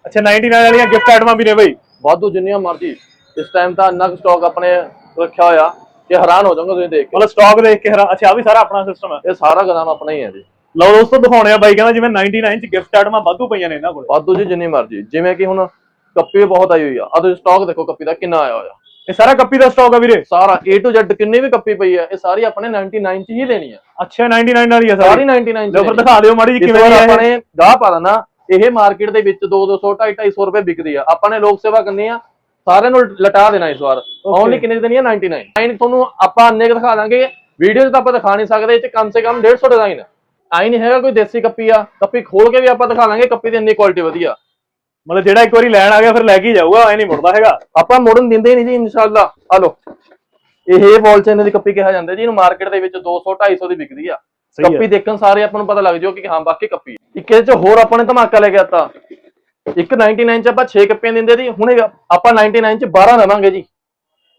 S2: ਅੱਛਾ 99 ਵਾਲੀਆਂ ਗਿਫਟ ਆਈਟਮਾਂ ਵੀ ਨੇ ਬਈ।
S1: ਵਾਧੂ ਜਿੰਨੀਆਂ ਮਰਜ਼ੀ। ਇਸ ਟਾਈਮ ਤਾਂ ਇੰਨਾ ਸਟਾਕ ਆਪਣੇ ਰੱਖਿਆ ਹੋਇਆ ਕਿ ਹੈਰਾਨ ਹੋ ਜਾਓਗੇ ਤੁਸੀਂ ਦੇਖ ਕੇ।
S2: ਮਤਲਬ ਸਟਾਕ ਦੇਖ ਕੇ ਹੈਰਾ- ਅੱਛਾ ਆ ਵੀ ਸਾਰਾ ਆਪਣਾ ਸਿਸਟਮ ਹੈ
S1: ਇਹ ਸਾਰਾ ਗੋਦਾਮ ਆਪਣਾ ਹੀ ਹੈ ਜੀ।
S2: ਲਓ ਦੋਸਤੋ ਦਿਖਾਉਣੇ ਆ ਬਾਈ ਕਹਿੰਦਾ ਜਿਵੇਂ 99 ਚ ਗਿਫਟ ਆਈਟਮਾਂ ਵਾਧੂ ਪਈਆਂ ਨੇ ਇਹਨਾਂ ਕੋਲ।
S1: ਵਾਧੂ ਜੀ ਜਿੰਨੀ ਮਰਜ਼ੀ। ਜਿਵੇਂ ਕਿ ਹੁਣ ਕੱਪੀ ਬਹੁਤ ਆਈ ਹੋਈ ਆ। ਆ ਤੁਸੀਂ ਸਟਾਕ ਦੇਖੋ ਕੱਪੀ ਦਾ ਕਿੰਨਾ ਆਇਆ ਹੋਇਆ।
S2: ਇਹ ਸਾਰਾ ਕੱਪੀ ਦਾ ਸਟਾਕ ਆ ਵੀਰੇ।
S1: ਸਾਰਾ A to Z ਕਿੰਨੀ ਵੀ ਕੱਪੀ ਪਈ ਆ ਇਹ ਸਾਰੀ ਆਪਣੇ 99 ਚ ਹੀ ਦੇਣੀ ਆ।
S2: ਅੱਛਾ 99 ਵਾਲੀ ਆ
S1: ਸਾਰੀ।
S2: ਸਾਰੀ
S1: 99 ਚ
S2: ਲਓ ਫਿਰ
S1: ਆ।
S2: ਦਿਖਾ ਦਿਓ ਮਾੜੀ
S1: ਇਸ
S2: ਕਿਵੇਂ
S1: ਵਾਰ
S2: ਦੀ
S1: ਆਪਾਂ
S2: ਹੈ ਇਹ।
S1: ਨੇ ਗਾਹ ਪਾ ਦੇਣਾ ਇਹ ਮਾਰਕੀਟ ਦੇ ਵਿੱਚ 2 200 250 250 ਰੁਪਏ ਵਿਕਦੀ ਆ। ਆਪਾਂ ਨੇ ਲੋਕ ਸੇਵਾ ਕਰਨੀ ਆ ਸਾਰਿਆਂ ਨੂੰ ਲਟਾ ਦੇਣਾ ਇਸ ਵਾਰ। ਓਨਲੀ ਕਿੰਨੇ ਦੀ ਦੇਣੀ ਆ? 99 ਨਾਈਨ ਤੁਹਾਨੂੰ ਆਪਾਂ ਅੰਨੇ ਕੁ ਦਿਖਾ ਦਾਂਗੇ। ਵੀਡੀਓ 'ਚ ਤਾਂ ਆਪਾਂ ਦਿਖਾ ਨਹੀਂ ਸਕਦੇ ਇਹ 'ਚ ਕਮ ਸੇ ਕਮ 150 ਡਿਜ਼ਾਈਨ ਆਈ ਨਹੀਂ ਹੈਗਾ ਕੋਈ ਦੇਸੀ ਕੱਪੀ ਆ ਕੱਪੀ ਖੋਲ ਕੇ ਵੀ ਆਪਾਂ ਦਿਖਾ ਦਾਂਗੇ ਕੱਪੀ ਦੀ ਇੰਨੀ ਕੁਆਲਿਟੀ ਵਧੀਆ।
S2: ਮਤਲਬ ਜਿਹੜਾ ਇੱਕ ਵਾਰੀ ਲੈਣ ਆ ਗਿਆ ਫਿਰ ਲੈ ਕੇ ਜਾਊਗਾ ਐ ਨਹੀਂ ਮੁੜਦਾ ਹੈਗਾ।
S1: ਆਪਾਂ ਮੋੜਨ ਦਿੰਦੇ ਨਹੀਂ ਜੀ ਇਨਸ਼ਾਅੱਲਾ। ਆ ਲੋ ਇਹ ਵਾਲ ਚੈਨ ਦੀ ਕੱਪੀ ਕਿਹਾ ਜਾਂਦਾ ਜੀ ਇਹਨੂੰ ਮਾਰਕੀਟ ਦੇ ਵਿੱਚ 200 250 ਦੀ ਵਿਕਦੀ ਆ। ਕੱਪੀ ਦੇਖਣ ਸਾਰੇ ਆਪਾਂ ਨੂੰ ਪਤਾ ਲੱਗ ਜਾਓ ਕਿ ਹਾਂ ਬਾਕੀ ਕੱਪੀ। ਇੱਕ ਇਹਦੇ ਚ ਹੋਰ ਆਪਾਂ ਨੇ ਧਮਾਕਾ ਲੈ ਕੇ ਆਤਾ ਇੱਕ 99 ਚ ਆਪਾਂ 6 ਕੱਪੀਆਂ ਦਿੰਦੇ ਸੀ ਹੁਣ ਆਪਾਂ 99 ਚ 12 ਦੇਵਾਂਗੇ ਜੀ।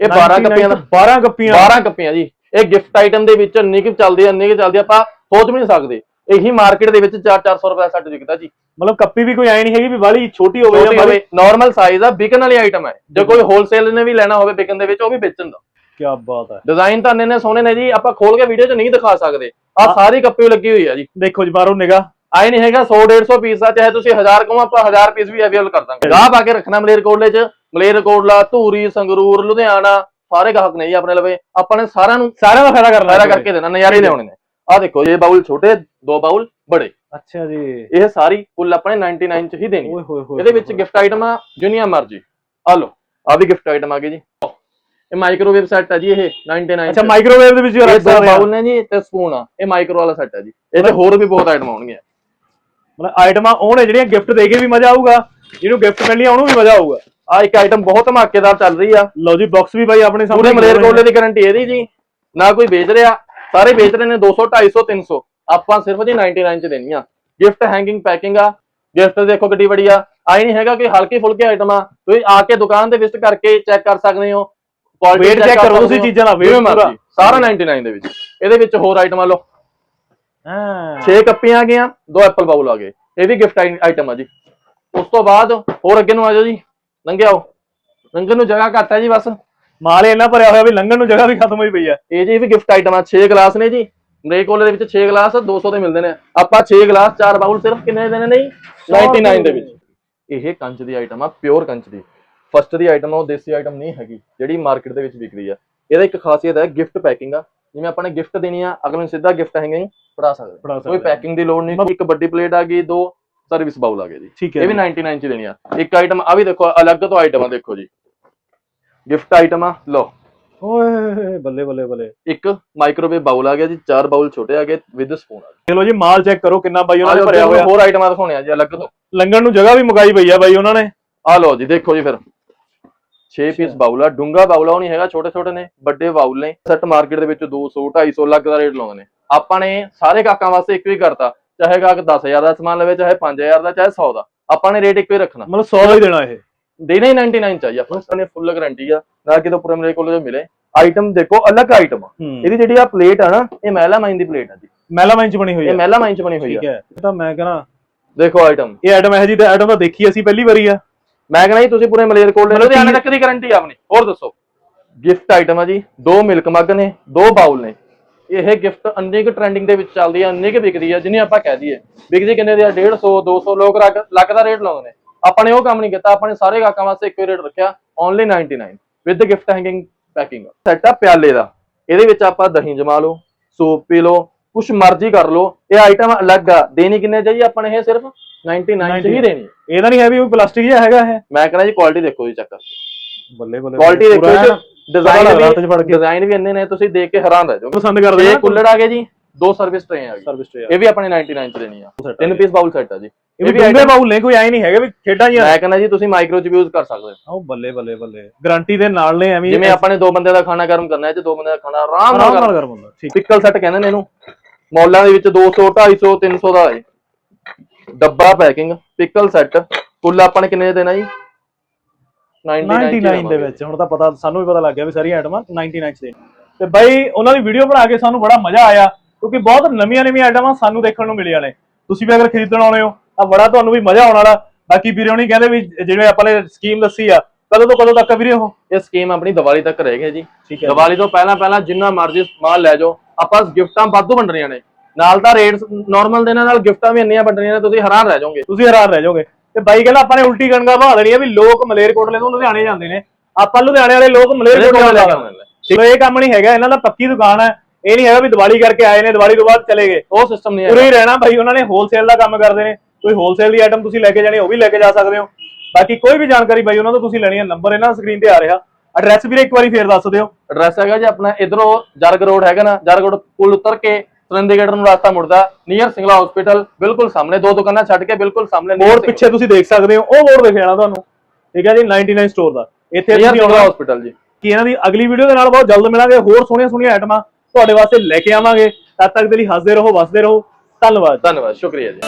S1: ਇਹ 12 ਕੱਪੀਆਂ ਦਾ
S2: 12 ਕੱਪੀਆਂ।
S1: 12 ਕੱਪੀਆਂ ਜੀ। ਇਹ ਗਿਫਟ ਆਈਟਮ ਦੇ ਵਿੱਚ ਕੁ ਚੱਲਦੀ ਆ ਕੁ ਚੱਲਦੀ ਆਪਾਂ ਸੋਚ ਵੀ ਨਹੀਂ ਸਕਦੇ। ਇਹੀ ਮਾਰਕੀਟ ਦੇ ਵਿੱਚ 4-400 ਰੁਪਏ ਦਾ ਸੈੱਟ ਵਿਕਦਾ ਜੀ।
S2: ਮਤਲਬ ਕੱਪੀ ਵੀ ਕੋਈ ਐ ਨਹੀਂ ਹੈਗੀ ਵੀ ਬਾਲੀ ਛੋਟੀ ਹੋਵੇ ਜਾਂ
S1: ਹੋਵੇ ਨਾਰਮਲ ਸਾਈਜ਼ ਆ ਵਿਕਣ ਵਾਲੀ ਆਈਟਮ ਹੈ ਜੇ ਕੋਈ ਹੋਲਸੇਲ ਨੇ ਵੀ ਲੈਣਾ ਹੋਵੇ ਵਿਕਣ ਦੇ ਵਿੱਚ ਉਹ ਵੀ ਵੇਚਣ ਦਾ।
S2: ਕੀ ਬਾਤ ਹੈ
S1: ਡਿਜ਼ਾਈਨ ਤਾਂ ਨੇ ਸੋਹਣੇ ਨੇ ਜੀ ਆਪਾਂ ਖੋਲ ਕੇ ਵੀਡੀਓ 'ਚ ਨਹੀਂ ਦਿਖਾ ਸਕਦੇ। ਆ ਸਾਰੀ ਕੱਪੀ ਲੱਗੀ ਹੋਈ ਆ ਜੀ।
S2: ਦੇਖੋ ਜੀ ਬਾਹਰੋਂ ਨਿਗਾ
S1: ਆਏ ਨਹੀਂ ਹੈਗਾ 100 150 ਪੀਸ ਆ ਚਾਹੇ ਤੁਸੀਂ 1000 ਕਮੋ ਆਪਾਂ 1000 ਪੀਸ ਵੀ ਅਵੇਲੇਬਲ ਕਰ ਦਾਂਗੇ। ਗਾਹ ਪਾ ਕੇ ਰੱਖਣਾ ਮਲੇਰਕੋਟਲੇ 'ਚ। ਮਲੇਰਕੋਟਲਾ ਧੂਰੀ ਸੰਗਰੂਰ ਲੁਧਿਆਣਾ ਸਾਰੇ ਗਾਹਕ ਨੇ ਜੀ ਆਪਣੇ ਲਵੇ। ਆਪਾਂ ਨੇ ਸਾਰਿਆਂ ਨੂੰ
S2: ਸਾਰਿਆਂ ਦਾ ਫਾਇਦਾ ਕਰਨਾ
S1: ਸਾਰਾ ਕਰਕੇ ਦੇਣਾ ਨਜ਼ਾਰੇ ਲਿਆਉਣੇ ਨੇ। ਆ ਦੇਖੋ ਇਹ ਬਾਉਲ ਛੋਟੇ ਦੋ ਬਾਉਲ ਬੜੇ।
S2: ਅੱਛਾ ਜੀ।
S1: ਇਹ ਸਾਰੀ ਕੁੱਲ ਆਪਣੇ 99 ਚ ਹੀ ਦੇਣੀ।
S2: ਓਏ ਹੋਏ ਹੋਏ
S1: ਇਹਦੇ ਵਿੱਚ ਗਿਫਟ ਆਈਟਮਾਂ ਜਿੰਨੀਆਂ ਮਰਜ਼ੀ। ਆ ਲਓ ਆ ਵੀ ਗਿਫਟ ਆਈਟਮ ਆ ਗਈ ਜੀ। ਇਹ ਮਾਈਕ੍ਰੋਵੇਵ ਸੈੱਟ ਹੈ ਜੀ ਇਹ 99
S2: ਅੱਛਾ ਮਾਈਕ੍ਰੋਵੇਵ ਦੇ ਵਿੱਚ ਵੀ ਰੱਖ ਸਕਦੇ ਆ।
S1: ਬਾਉਲ ਨੇ ਜੀ ਤੇ ਸਪੂਨ ਆ। ਇਹ ਮਾਈਕਰੋ ਵਾਲਾ ਸੈੱਟ ਹੈ ਜੀ। ਇਹ ਤੇ ਹੋਰ ਵੀ ਬਹੁਤ ਆਈਟਮ ਆਉਣਗੀਆਂ।
S2: ਮਤਲਬ ਆਈਟਮਾਂ ਉਹ ਨੇ ਜਿਹੜੀਆਂ ਗਿਫਟ ਦੇ ਕੇ ਵੀ ਮਜ਼ਾ ਆਊਗਾ ਜਿਹਨੂੰ ਗਿਫਟ ਮਿਲਣੀ ਆ ਉਹਨੂੰ ਵੀ ਮਜ਼ਾ ਆਊਗਾ।
S1: ਆ ਇੱਕ ਆਈਟਮ ਬਹੁਤ ਧਮਾਕੇਦਾਰ ਚੱਲ ਰਹੀ ਆ।
S2: ਲਓ ਜੀ ਬਾਕਸ ਵੀ ਬਾਈ ਆਪਣੇ
S1: ਪੂਰੇ
S2: ਸਾਹਮਣੇ
S1: ਮਲੇਰਕੋਟਲੇ ਦੀ ਗਾਰੰਟੀ ਇਹਦੀ ਜੀ। ਨਾ ਕੋਈ ਵੇਚ ਰਿਹਾ ਸਾਰੇ ਵੇਚ ਰਹੇ ਨੇ 200 250 300 ਆਪਾਂ ਸਿਰਫ ਜੀ 99 ਚ ਦੇਣੀ ਆ। ਗਿਫਟ ਹੈਂਗਿੰਗ ਪੈਕਿੰਗ ਆ। ਗਿਫਟ ਦੇਖੋ ਗੱਡੀ ਬੜੀ ਆ। ਆਈ ਨਹੀਂ ਹੈਗਾ ਕਿ ਹਲਕੀ ਫੁਲਕੀ ਆਈਟਮ ਤੁਸੀਂ ਆ ਕੇ ਦੁਕਾਨ ਤੇ ਵਿਜ਼ਿਟ ਕਰਕੇ ਚੈੱਕ ਕਰ ਸਕਦੇ ਹੋ।
S2: Weight check ਕਰੋ ਤੁਸੀਂ ਚੀਜ਼ਾਂ ਦਾ, weight ਪੂਰਾ।
S1: ਸਾਰਾ 99 ਦੇ ਵਿੱਚ। ਇਹਦੇ ਵਿੱਚ ਹੋਰ ਆਈਟਮਾਂ ਲਓ।
S2: ਹਾਂ।
S1: 6 ਕੱਪੀਆਂ ਆ ਗਈਆਂ ਦੋ ਐਪਲ ਬਾਉਲ ਆ ਗਏ। ਇਹ ਵੀ ਗਿਫਟ ਆਈਟਮ ਆ ਜੀ। ਉਸ ਤੋਂ ਬਾਅਦ ਹੋਰ ਅੱਗੇ ਨੂੰ ਆ ਜਾਓ ਜੀ। ਲੰਘੇ ਆਓ ਲੰਘਣ ਨੂੰ ਜਗ੍ਹਾ ਘੱਟ ਹੈ ਜੀ ਬਸ।
S2: ਮਾਲ ਇੰਨਾ ਭਰਿਆ ਹੋਇਆ ਵੀ ਲੰਘਣ ਨੂੰ ਜਗ੍ਹਾ ਵੀ ਖਤਮ ਹੋਈ ਪਈ ਹੈ
S1: ਇਹ ਜੀ ਵੀ ਗਿਫਟ ਆਈਟਮ ਆ 6 ਗਲਾਸ ਨੇ ਜੀ। ਮਰੇ ਕੋਲੇ ਦੇ ਵਿੱਚ 6 ਗਲਾਸ 200 ਦੇ ਮਿਲਦੇ ਨੇ। ਆਪਾਂ 6 ਗਲਾਸ 4 ਬਾਉਲ ਸਿਰਫ ਕਿੰਨੇ ਦੇ ਦੇਣੇ ਨੇ ਜੀ 99 ਦੇ ਵਿੱਚ। ਇਹ ਕੰਚ ਦੀ ਆਈਟਮ ਆ ਪਿਓਰ ਕੰਚ ਦੀ। ਫਸਟ ਦੀ ਆਈਟਮ ਆ ਉਹ ਦੇਸੀ ਆਈਟਮ ਨਹੀਂ ਹੈਗੀ ਜਿਹੜੀ ਮਾਰਕੀਟ ਦੇ ਵਿੱਚ ਵਿਕਦੀ ਆ। ਇਹਦਾ ਇੱਕ ਖਾਸੀਅਤ ਹੈ ਗਿਫਟ ਪੈਕਿੰਗ ਆ। ਜਿਵੇਂ ਆਪਾਂ ਨੇ ਗਿਫਟ ਦੇਣੀ ਆ ਅਗਲੇ ਨੂੰ ਸਿੱਧਾ ਗਿਫਟ ਹੈਂਗਿੰਗ ਫੜਾ ਸਕਦੇ। ਕੋਈ ਪੈਕਿੰਗ ਦੀ ਲੋੜ ਨਹੀਂ ਇੱਕ ਵੱਡੀ ਪਲੇਟ ਆ ਗਈ ਦੋ ਸਰਵਿਸ ਬਾਉਲ ਆ ਗਏ ਜੀ। ਇਹ ਵੀ 99 ਚ ਦੇਣੀ ਆ। ਇੱਕ ਆਈਟਮ ਆ ਵੀ ਦੇਖੋ ਅਲੱਗ ਤੋਂ ਆਈਟਮ ਆ ਦੇਖੋ ਜੀ। ਗਿਫਟ ਆਈਟਮ ਆ ਲਓ।
S2: ਓਏ ਬੱਲੇ ਬੱਲੇ ਬੱਲੇ।
S1: ਇੱਕ ਮਾਈਕ੍ਰੋਵੇਵ ਬਾਉਲ ਆ ਗਿਆ ਜੀ ਚਾਰ ਬਾਉਲ ਛੋਟੇ ਆ ਗਏ ਵਿਦ ਸਪੂਨ ਆ ਗਏ।
S2: ਚਲੋ ਜੀ ਮਾਲ ਚੈੱਕ ਕਰੋ ਕਿੰਨਾ ਬਾਈ ਉਹਨਾਂ ਨੇ ਭਰਿਆ ਹੋਇਆ।
S1: ਹੋਰ ਆਈਟਮਾਂ ਦਿਖਾਉਣੇ ਆ ਜੀ ਅਲੱਗ ਤੋਂ।
S2: ਲੰਘਣ ਨੂੰ ਜਗ੍ਹਾ ਵੀ ਮੁਕਾਈ ਪਈ ਆ ਬਾਈ ਉਹਨਾਂ ਨੇ।
S1: ਆ ਲਓ ਜੀ ਦੇਖੋ ਜੀ ਫਿਰ। 6 ਪੀਸ ਬਾਉਲ ਡੂੰਗਾ ਬਾਉਲ ਉਹ ਨਹੀਂ ਹੈਗਾ ਛੋਟੇ ਛੋਟੇ ਨੇ ਵੱਡੇ ਬਾਉਲ ਨੇ। ਸੈੱਟ ਮਾਰਕੀਟ ਦੇ ਵਿੱਚ 200 250 ਲੱਖ ਦਾ ਰੇਟ ਲਾਉਂਦੇ ਨੇ। ਆਪਾਂ ਨੇ ਸਾਰੇ ਕਾਕਾਂ ਵਾਸਤੇ ਇੱਕ ਹੀ ਕਰਤਾ ਚਾਹੇ ਕਾਕ 10000 ਦਾ ਸਮਾਨ ਲਵੇ ਚਾਹੇ 5000 ਦਾ ਚਾਹੇ 100 ਦਾ। ਆਪਾਂ ਨੇ ਰੇਟ ਇੱਕੋ ਹੀ ਰੱਖਣਾ।
S2: ਮਤਲਬ 100 ਦਾ ਹੀ ਦੇਣਾ ਇਹ।
S1: ਦੇਣਾ ਹੀ 99 ਚਾਹੀਏ ਆਪਾਂ ਨੇ ਫੁੱਲ ਗਾਰੰਟੀ ਆ ਨਾ ਕਿਤੋਂ ਪੂਰੇ ਮੇਰੇ ਕੋਲ ਜੋ ਮਿਲੇ ਆਈਟਮ ਦੇਖੋ ਅਲੱਗ ਆਈਟਮ ਆ
S2: ਹੂੰ
S1: ਇਹਦੀ ਜਿਹੜੀ ਆ ਪਲੇਟ ਆ ਨਾ ਇਹ ਮਹਿਲਾ ਮਾਈਨ ਦੀ ਪਲੇਟ ਆ ਜੀ
S2: ਮੈਲਾਮਾਈਨ ਚ ਬਣੀ ਹੋਈ
S1: ਇਹ
S2: ਹੈ
S1: ਮਹਿਲਾ ਮਾਈਨ ਚ ਬਣੀ ਹੋਈ
S2: ਠੀਕ
S1: ਆ
S2: ਹੈ ਇਹ ਤਾਂ ਮੈਂ ਕਹਣਾ
S1: ਦੇਖੋ ਆਈਟਮ
S2: ਇਹ ਆਈਟਮ ਹੈ ਜੀ ਤੇ ਆਈਟਮ ਤਾਂ ਦੇਖੀ ਅਸੀਂ ਪਹਿਲੀ ਵਾਰੀ ਆ
S1: ਮੈਂ ਕਹਿੰਦਾ ਜੀ ਤੁਸੀਂ ਪੂਰੇ ਮਲੇਰਕੋਟਲੇ
S2: ਮਤਲਬ
S1: ਲੁਧਿਆਣੇ ਤੱਕ ਦੀ ਗਾਰੰਟੀ ਆਪਣੀ ਹੋਰ ਦੱਸੋ ਗਿਫਟ ਆਈਟਮ ਆ ਜੀ ਦੋ ਮਿਲਕ ਮੱਗ ਨੇ ਦੋ ਬਾਉਲ ਨੇ ਇਹ ਗਿਫਟ ਅੰਨੇ ਕੁ ਟ੍ਰੈਂਡਿੰਗ ਦੇ ਵਿੱਚ ਚੱਲਦੀ ਆ ਅੰਨੇ ਕੁ ਵਿਕਦੀ ਆ ਜਿੰਨੀ ਆਪਾਂ ਕਹਿ ਦਈਏ ਵਿਕਦੀ ਕਿੰਨੇ ਦੀ ਆ 150 200 ਲੋਕ ਲੱਖ ਦਾ ਰੇਟ ਲਾਉਂਦੇ ਨੇ ਆਪਾਂ ਨੇ ਉਹ ਕੰਮ ਨਹੀਂ ਕੀਤਾ ਆਪਾਂ ਨੇ ਸਾਰੇ ਗਾਹਕਾਂ ਵਾਸਤੇ ਇੱਕੋ ਰੇਟ ਰੱਖਿਆ only 99 with gift hanging packing set ਆ ਪਿਆਲੇ ਦਾ। ਇਹਦੇ ਵਿੱਚ ਆਪਾਂ ਦਹੀਂ ਜਮਾ ਲਓ ਸੂਪ ਪੀ ਲਓ ਕੁਛ ਮਰਜ਼ੀ ਕਰ ਲਓ। ਇਹ ਆਈਟਮ ਅਲੱਗ ਆ ਦੇਣੀ ਕਿੰਨੇ ਚਾਹੀਏ ਆਪਾਂ ਨੇ ਇਹ ਸਿਰਫ? 99 ਚ ਹੀ ਦੇਣੀ
S2: ਇਹ ਤਾਂ ਨਹੀਂ ਹੈ ਵੀ ਉਹ ਪਲਾਸਟਿਕ ਜਿਹਾ ਹੈਗਾ ਇਹ?
S1: ਮੈਂ ਕਹਿੰਦਾ ਜੀ ਕੁਆਲਿਟੀ ਦੇਖੋ ਜੀ ਚੱਕ ਕਰਕੇ
S2: ਬੱਲੇ ਬੱਲੇ
S1: ਕੁਆਲਿਟੀ ਦੇਖੋ ਜੀ ਡਿਜ਼ਾਈਨ ਵੀ
S2: ਕੇ।
S1: ਡਿਜ਼ਾਈਨ ਵੀ ਇੰਨੇ ਨੇ ਤੁਸੀਂ ਦੇਖ ਕੇ ਹੈਰਾਨ ਰਹਿ ਜਾਓਗੇ।
S2: ਪਸੰਦ ਕਰਦੇ
S1: ਇਹ ਕੁੱਲੜ ਆ ਗਏ ਜੀ। ਦੋ ਸਰਵਿਸ ਟ੍ਰੇ ਆ
S2: ਸਰਵਿਸ ਤੇ
S1: ਇਹ ਵੀ ਆਪਣੇ 99 ਚ ਦੇਣੀ ਆ। ਤਿੰਨ। ਪੀਸ ਬਾਉਲ ਸੈੱਟ ਆ ਜੀ।
S2: ਇਹ ਵੀ ਡੂੰਘੇ ਬਾਉਲ ਨੇ ਕੋਈ ਐ ਨਹੀਂ ਹੈਗਾ ਵੀ ਖੇਡਾਂ ਜੀਆਂ
S1: ਮੈਂ ਕਹਿੰਦਾ ਜੀ ਤੁਸੀਂ ਮਾਈਕਰੋ ਚ ਵੀ ਯੂਜ਼ ਕਰ ਸਕਦੇ ਹੋ।
S2: ਉਹ ਬੱਲੇ ਬੱਲੇ ਬੱਲੇ। ਗਾਰੰਟੀ ਦੇ ਨਾਲ ਨੇ ਐਵੇਂ
S1: ਜਿਵੇਂ ਆਪਾਂ ਨੇ ਦੋ ਬੰਦੇ ਦਾ ਖਾਣਾ ਗਰਮ ਕਰਨਾ ਹੈ ਤੇ ਦੋ ਬੰਦੇ ਦਾ ਖਾਣਾ ਆਰਾਮ ਨਾਲ ਗਰਮ
S2: ਬੰਦਾ ਠੀਕ।
S1: ਪਿਕਲ ਸੈੱਟ ਕਹਿੰਦੇ ਨੇ ਇਹਨੂੰ। ਮੌਲਾਂ ਦੇ ਵਿੱਚ 200 250 300 ਦਾ ਹੈ ਡੱਬਾ ਪੈਕਿੰਗ ਪਿਕਲ ਸੈੱਟ ਕੁੱਲ ਆਪਾਂ ਨੇ ਕਿੰਨੇ ਦਾ ਦੇਣਾ ਜੀ?
S2: 99 ਦੇ ਵਿੱਚ। ਹੁਣ ਤਾਂ ਪਤਾ ਸਾਨੂੰ ਵੀ ਪਤਾ ਲੱਗ ਗਿਆ ਵੀ ਸਾਰੀਆਂ ਆਈਟਮਾਂ 99 ਚ ਦੇ ਤੇ ਬਾਈ ਉਹਨਾਂ ਦੀ ਵੀਡੀਓ ਬਣਾ ਕੇ ਸਾਨੂੰ ਬੜਾ ਮਜ਼ਾ ਆਇਆ। ਕਿਉਂਕਿ ਬਹੁਤ ਨਵੀਆਂ ਨਵੀਆਂ ਆਈਟਮਾਂ ਸਾਨੂੰ ਦੇਖਣ ਨੂੰ ਮਿਲੀਆਂ ਨੇ। ਤੁਸੀਂ ਵੀ ਅਗਰ ਖਰੀਦਣ ਆਉਣੇ ਹੋ ਤਾਂ ਬੜਾ ਤੁਹਾਨੂੰ ਵੀ ਮਜ਼ਾ ਆਉਣ ਵਾਲਾ। ਬਾਕੀ ਵੀਰੇ ਹੋਣੀ ਕਹਿੰਦੇ ਵੀ ਜਿਵੇਂ ਆਪਾਂ ਨੇ ਸਕੀਮ ਦੱਸੀ ਆ ਕਦੋਂ ਤੋਂ ਕਦੋਂ ਤੱਕ ਵੀਰੇ ਉਹ?
S1: ਇਹ ਸਕੀਮ ਆਪਣੀ ਦੀਵਾਲੀ ਤੱਕ ਰਹੇਗੀ ਜੀ।
S2: ਠੀਕ ਹੈ
S1: ਦੀਵਾਲੀ ਤੋਂ ਪਹਿਲਾਂ ਪਹਿਲਾਂ ਜਿੰਨਾ ਮਰਜ਼ੀ ਸਮਾਨ ਲੈ ਜਾਓ ਆਪਾਂ ਗਿਫਟਾਂ ਵਾਧੂ ਵੰਡਣੀਆਂ ਨੇ। ਨਾਲ ਤਾਂ ਰੇਟਸ ਨਾਰਮਲ ਦੇ ਨਾਲ ਗਿਫਟਾਂ ਵੀ ਇੰਨੀਆਂ ਵੰਡਣੀਆਂ ਨੇ ਤੁਸੀਂ ਹੈਰਾਨ ਰਹਿ ਜਾਓਗੇ।
S2: ਤੁਸੀਂ ਹੈਰਾਨ ਰਹਿ ਜਾਓਗੇ। ਤੇ ਬਾਈ ਕਹਿੰਦਾ ਆਪਾਂ ਨੇ ਉਲਟੀ ਗੰਗਾ ਬਹਾ ਦੇਣੀ ਆ ਵੀ ਲੋਕ ਮਲੇਰਕੋਟਲੇ ਤੋਂ ਲੁਧਿਆਣੇ ਜਾਂਦੇ ਨੇ। ਆਪਾਂ ਲੁਧਿਆਣੇ ਵਾਲੇ ਲੋਕ ਮਲੇਰਕੋਟਲੇ ਆਉਂਦੇ ਨੇ। ਇਹ ਕੰਮ ਨਹੀਂ ਹੈਗਾ ਇਹਨਾਂ ਦਾ ਪੱਕੀ ਦੁਕਾਨ ਹੈ। ਇਹ ਨਹੀਂ ਹੈਗਾ ਵੀ ਦੀਵਾਲੀ ਕਰਕੇ ਆਏ ਨੇ ਦੀਵਾਲੀ ਤੋਂ ਬਾਅਦ ਚਲੇ ਗਏ।
S1: ਉਹ ਸਿਸਟਮ ਨਹੀਂ
S2: ਉਰੇ
S1: ਹੈ
S2: ਹੀ ਰਹਿਣਾ ਭਾਈ ਉਹਨਾਂ ਨੇ ਹੋਲਸੇਲ ਦਾ ਕੰਮ ਕਰਦੇ ਨੇ। ਕੋਈ ਹੋਲਸੇਲ ਦੀ ਆਈਟਮ ਤੁਸੀਂ ਲੈ ਕੇ ਜਾਣੀ ਉਹ ਵੀ ਲੈ ਕੇ ਜਾ ਸਕਦੇ ਹੋ। ਬਾਕੀ ਕੋਈ ਵੀ ਜਾਣਕਾਰੀ ਬਾਈ ਉਹਨਾਂ ਤੋਂ ਤੁਸੀਂ ਲੈਣੀ ਹੈ। ਨੰਬਰ ਇਹਨਾਂ ਸਕਰੀਨ ਤੇ ਆ ਰਿਹਾ। ਐਡਰੈਸ ਵੀਰੇ ਇੱਕ ਵਾਰੀ ਫੇਰ ਦੱਸ ਦਿਓ।
S1: ਐਡਰੈਸ ਹੈਗਾ ਜੀ ਆਪਣਾ ਇਧਰੋਂ ਜਰਗ ਰੋਡ ਹੈਗਾ ਨਾ ਜਰਗ ਰੋਡ ਪੁਲ ਉਤਰ ਕੇ ਸਰੰਦੀਗੜ੍ਹ ਨੂੰ ਰਸਤਾ ਮੁੜਦਾ ਨੀਅਰ ਸਿੰਗਲਾ ਹਸਪੀਟਲ ਬਿਲਕੁਲ ਸਾਹਮਣੇ ਦੋ ਦੁਕਾਨਾਂ ਛੱਡ ਕੇ ਬਿਲਕੁਲ ਸਾਹਮਣੇ
S2: ਮੋੜ ਪਿੱਛੇ ਤੁਸੀਂ ਦੇਖ ਸਕਦੇ ਹੋ ਉਹ ਮੋੜ ਦਿਖ ਜਾਣਾ ਤੁਹਾਨੂੰ। ਠੀਕ ਹੈ ਜੀ 99 ਸਟੋਰ ਦਾ। ਇੱਥੇ ਤੁਸੀਂ
S1: ਹਸਪੀਟਲ ਜੀ।
S2: ਕਿ ਇਹਨਾਂ ਦੀ ਅਗਲੀ ਵੀਡੀਓ ਦੇ ਨਾਲ ਬਹੁਤ ਜਲਦ ਮਿਲਾਂਗੇ ਹੋਰ ਸੋਹਣੀਆਂ ਸੋਹਣੀਆਂ ਆਈਟਮਾਂ ਤੁਹਾਡੇ ਵਾਸਤੇ ਲੈ ਕੇ ਆਵਾਂਗੇ। ਤਦ ਤੱਕ ਦੇ ਲਈ ਹੱਸਦੇ ਰਹੋ, ਵਸਦੇ ਰਹੋ। ਧੰਨਵਾਦ।
S1: ਧੰਨਵਾਦ, ਸ਼ੁਕਰੀਆ ਜੀ।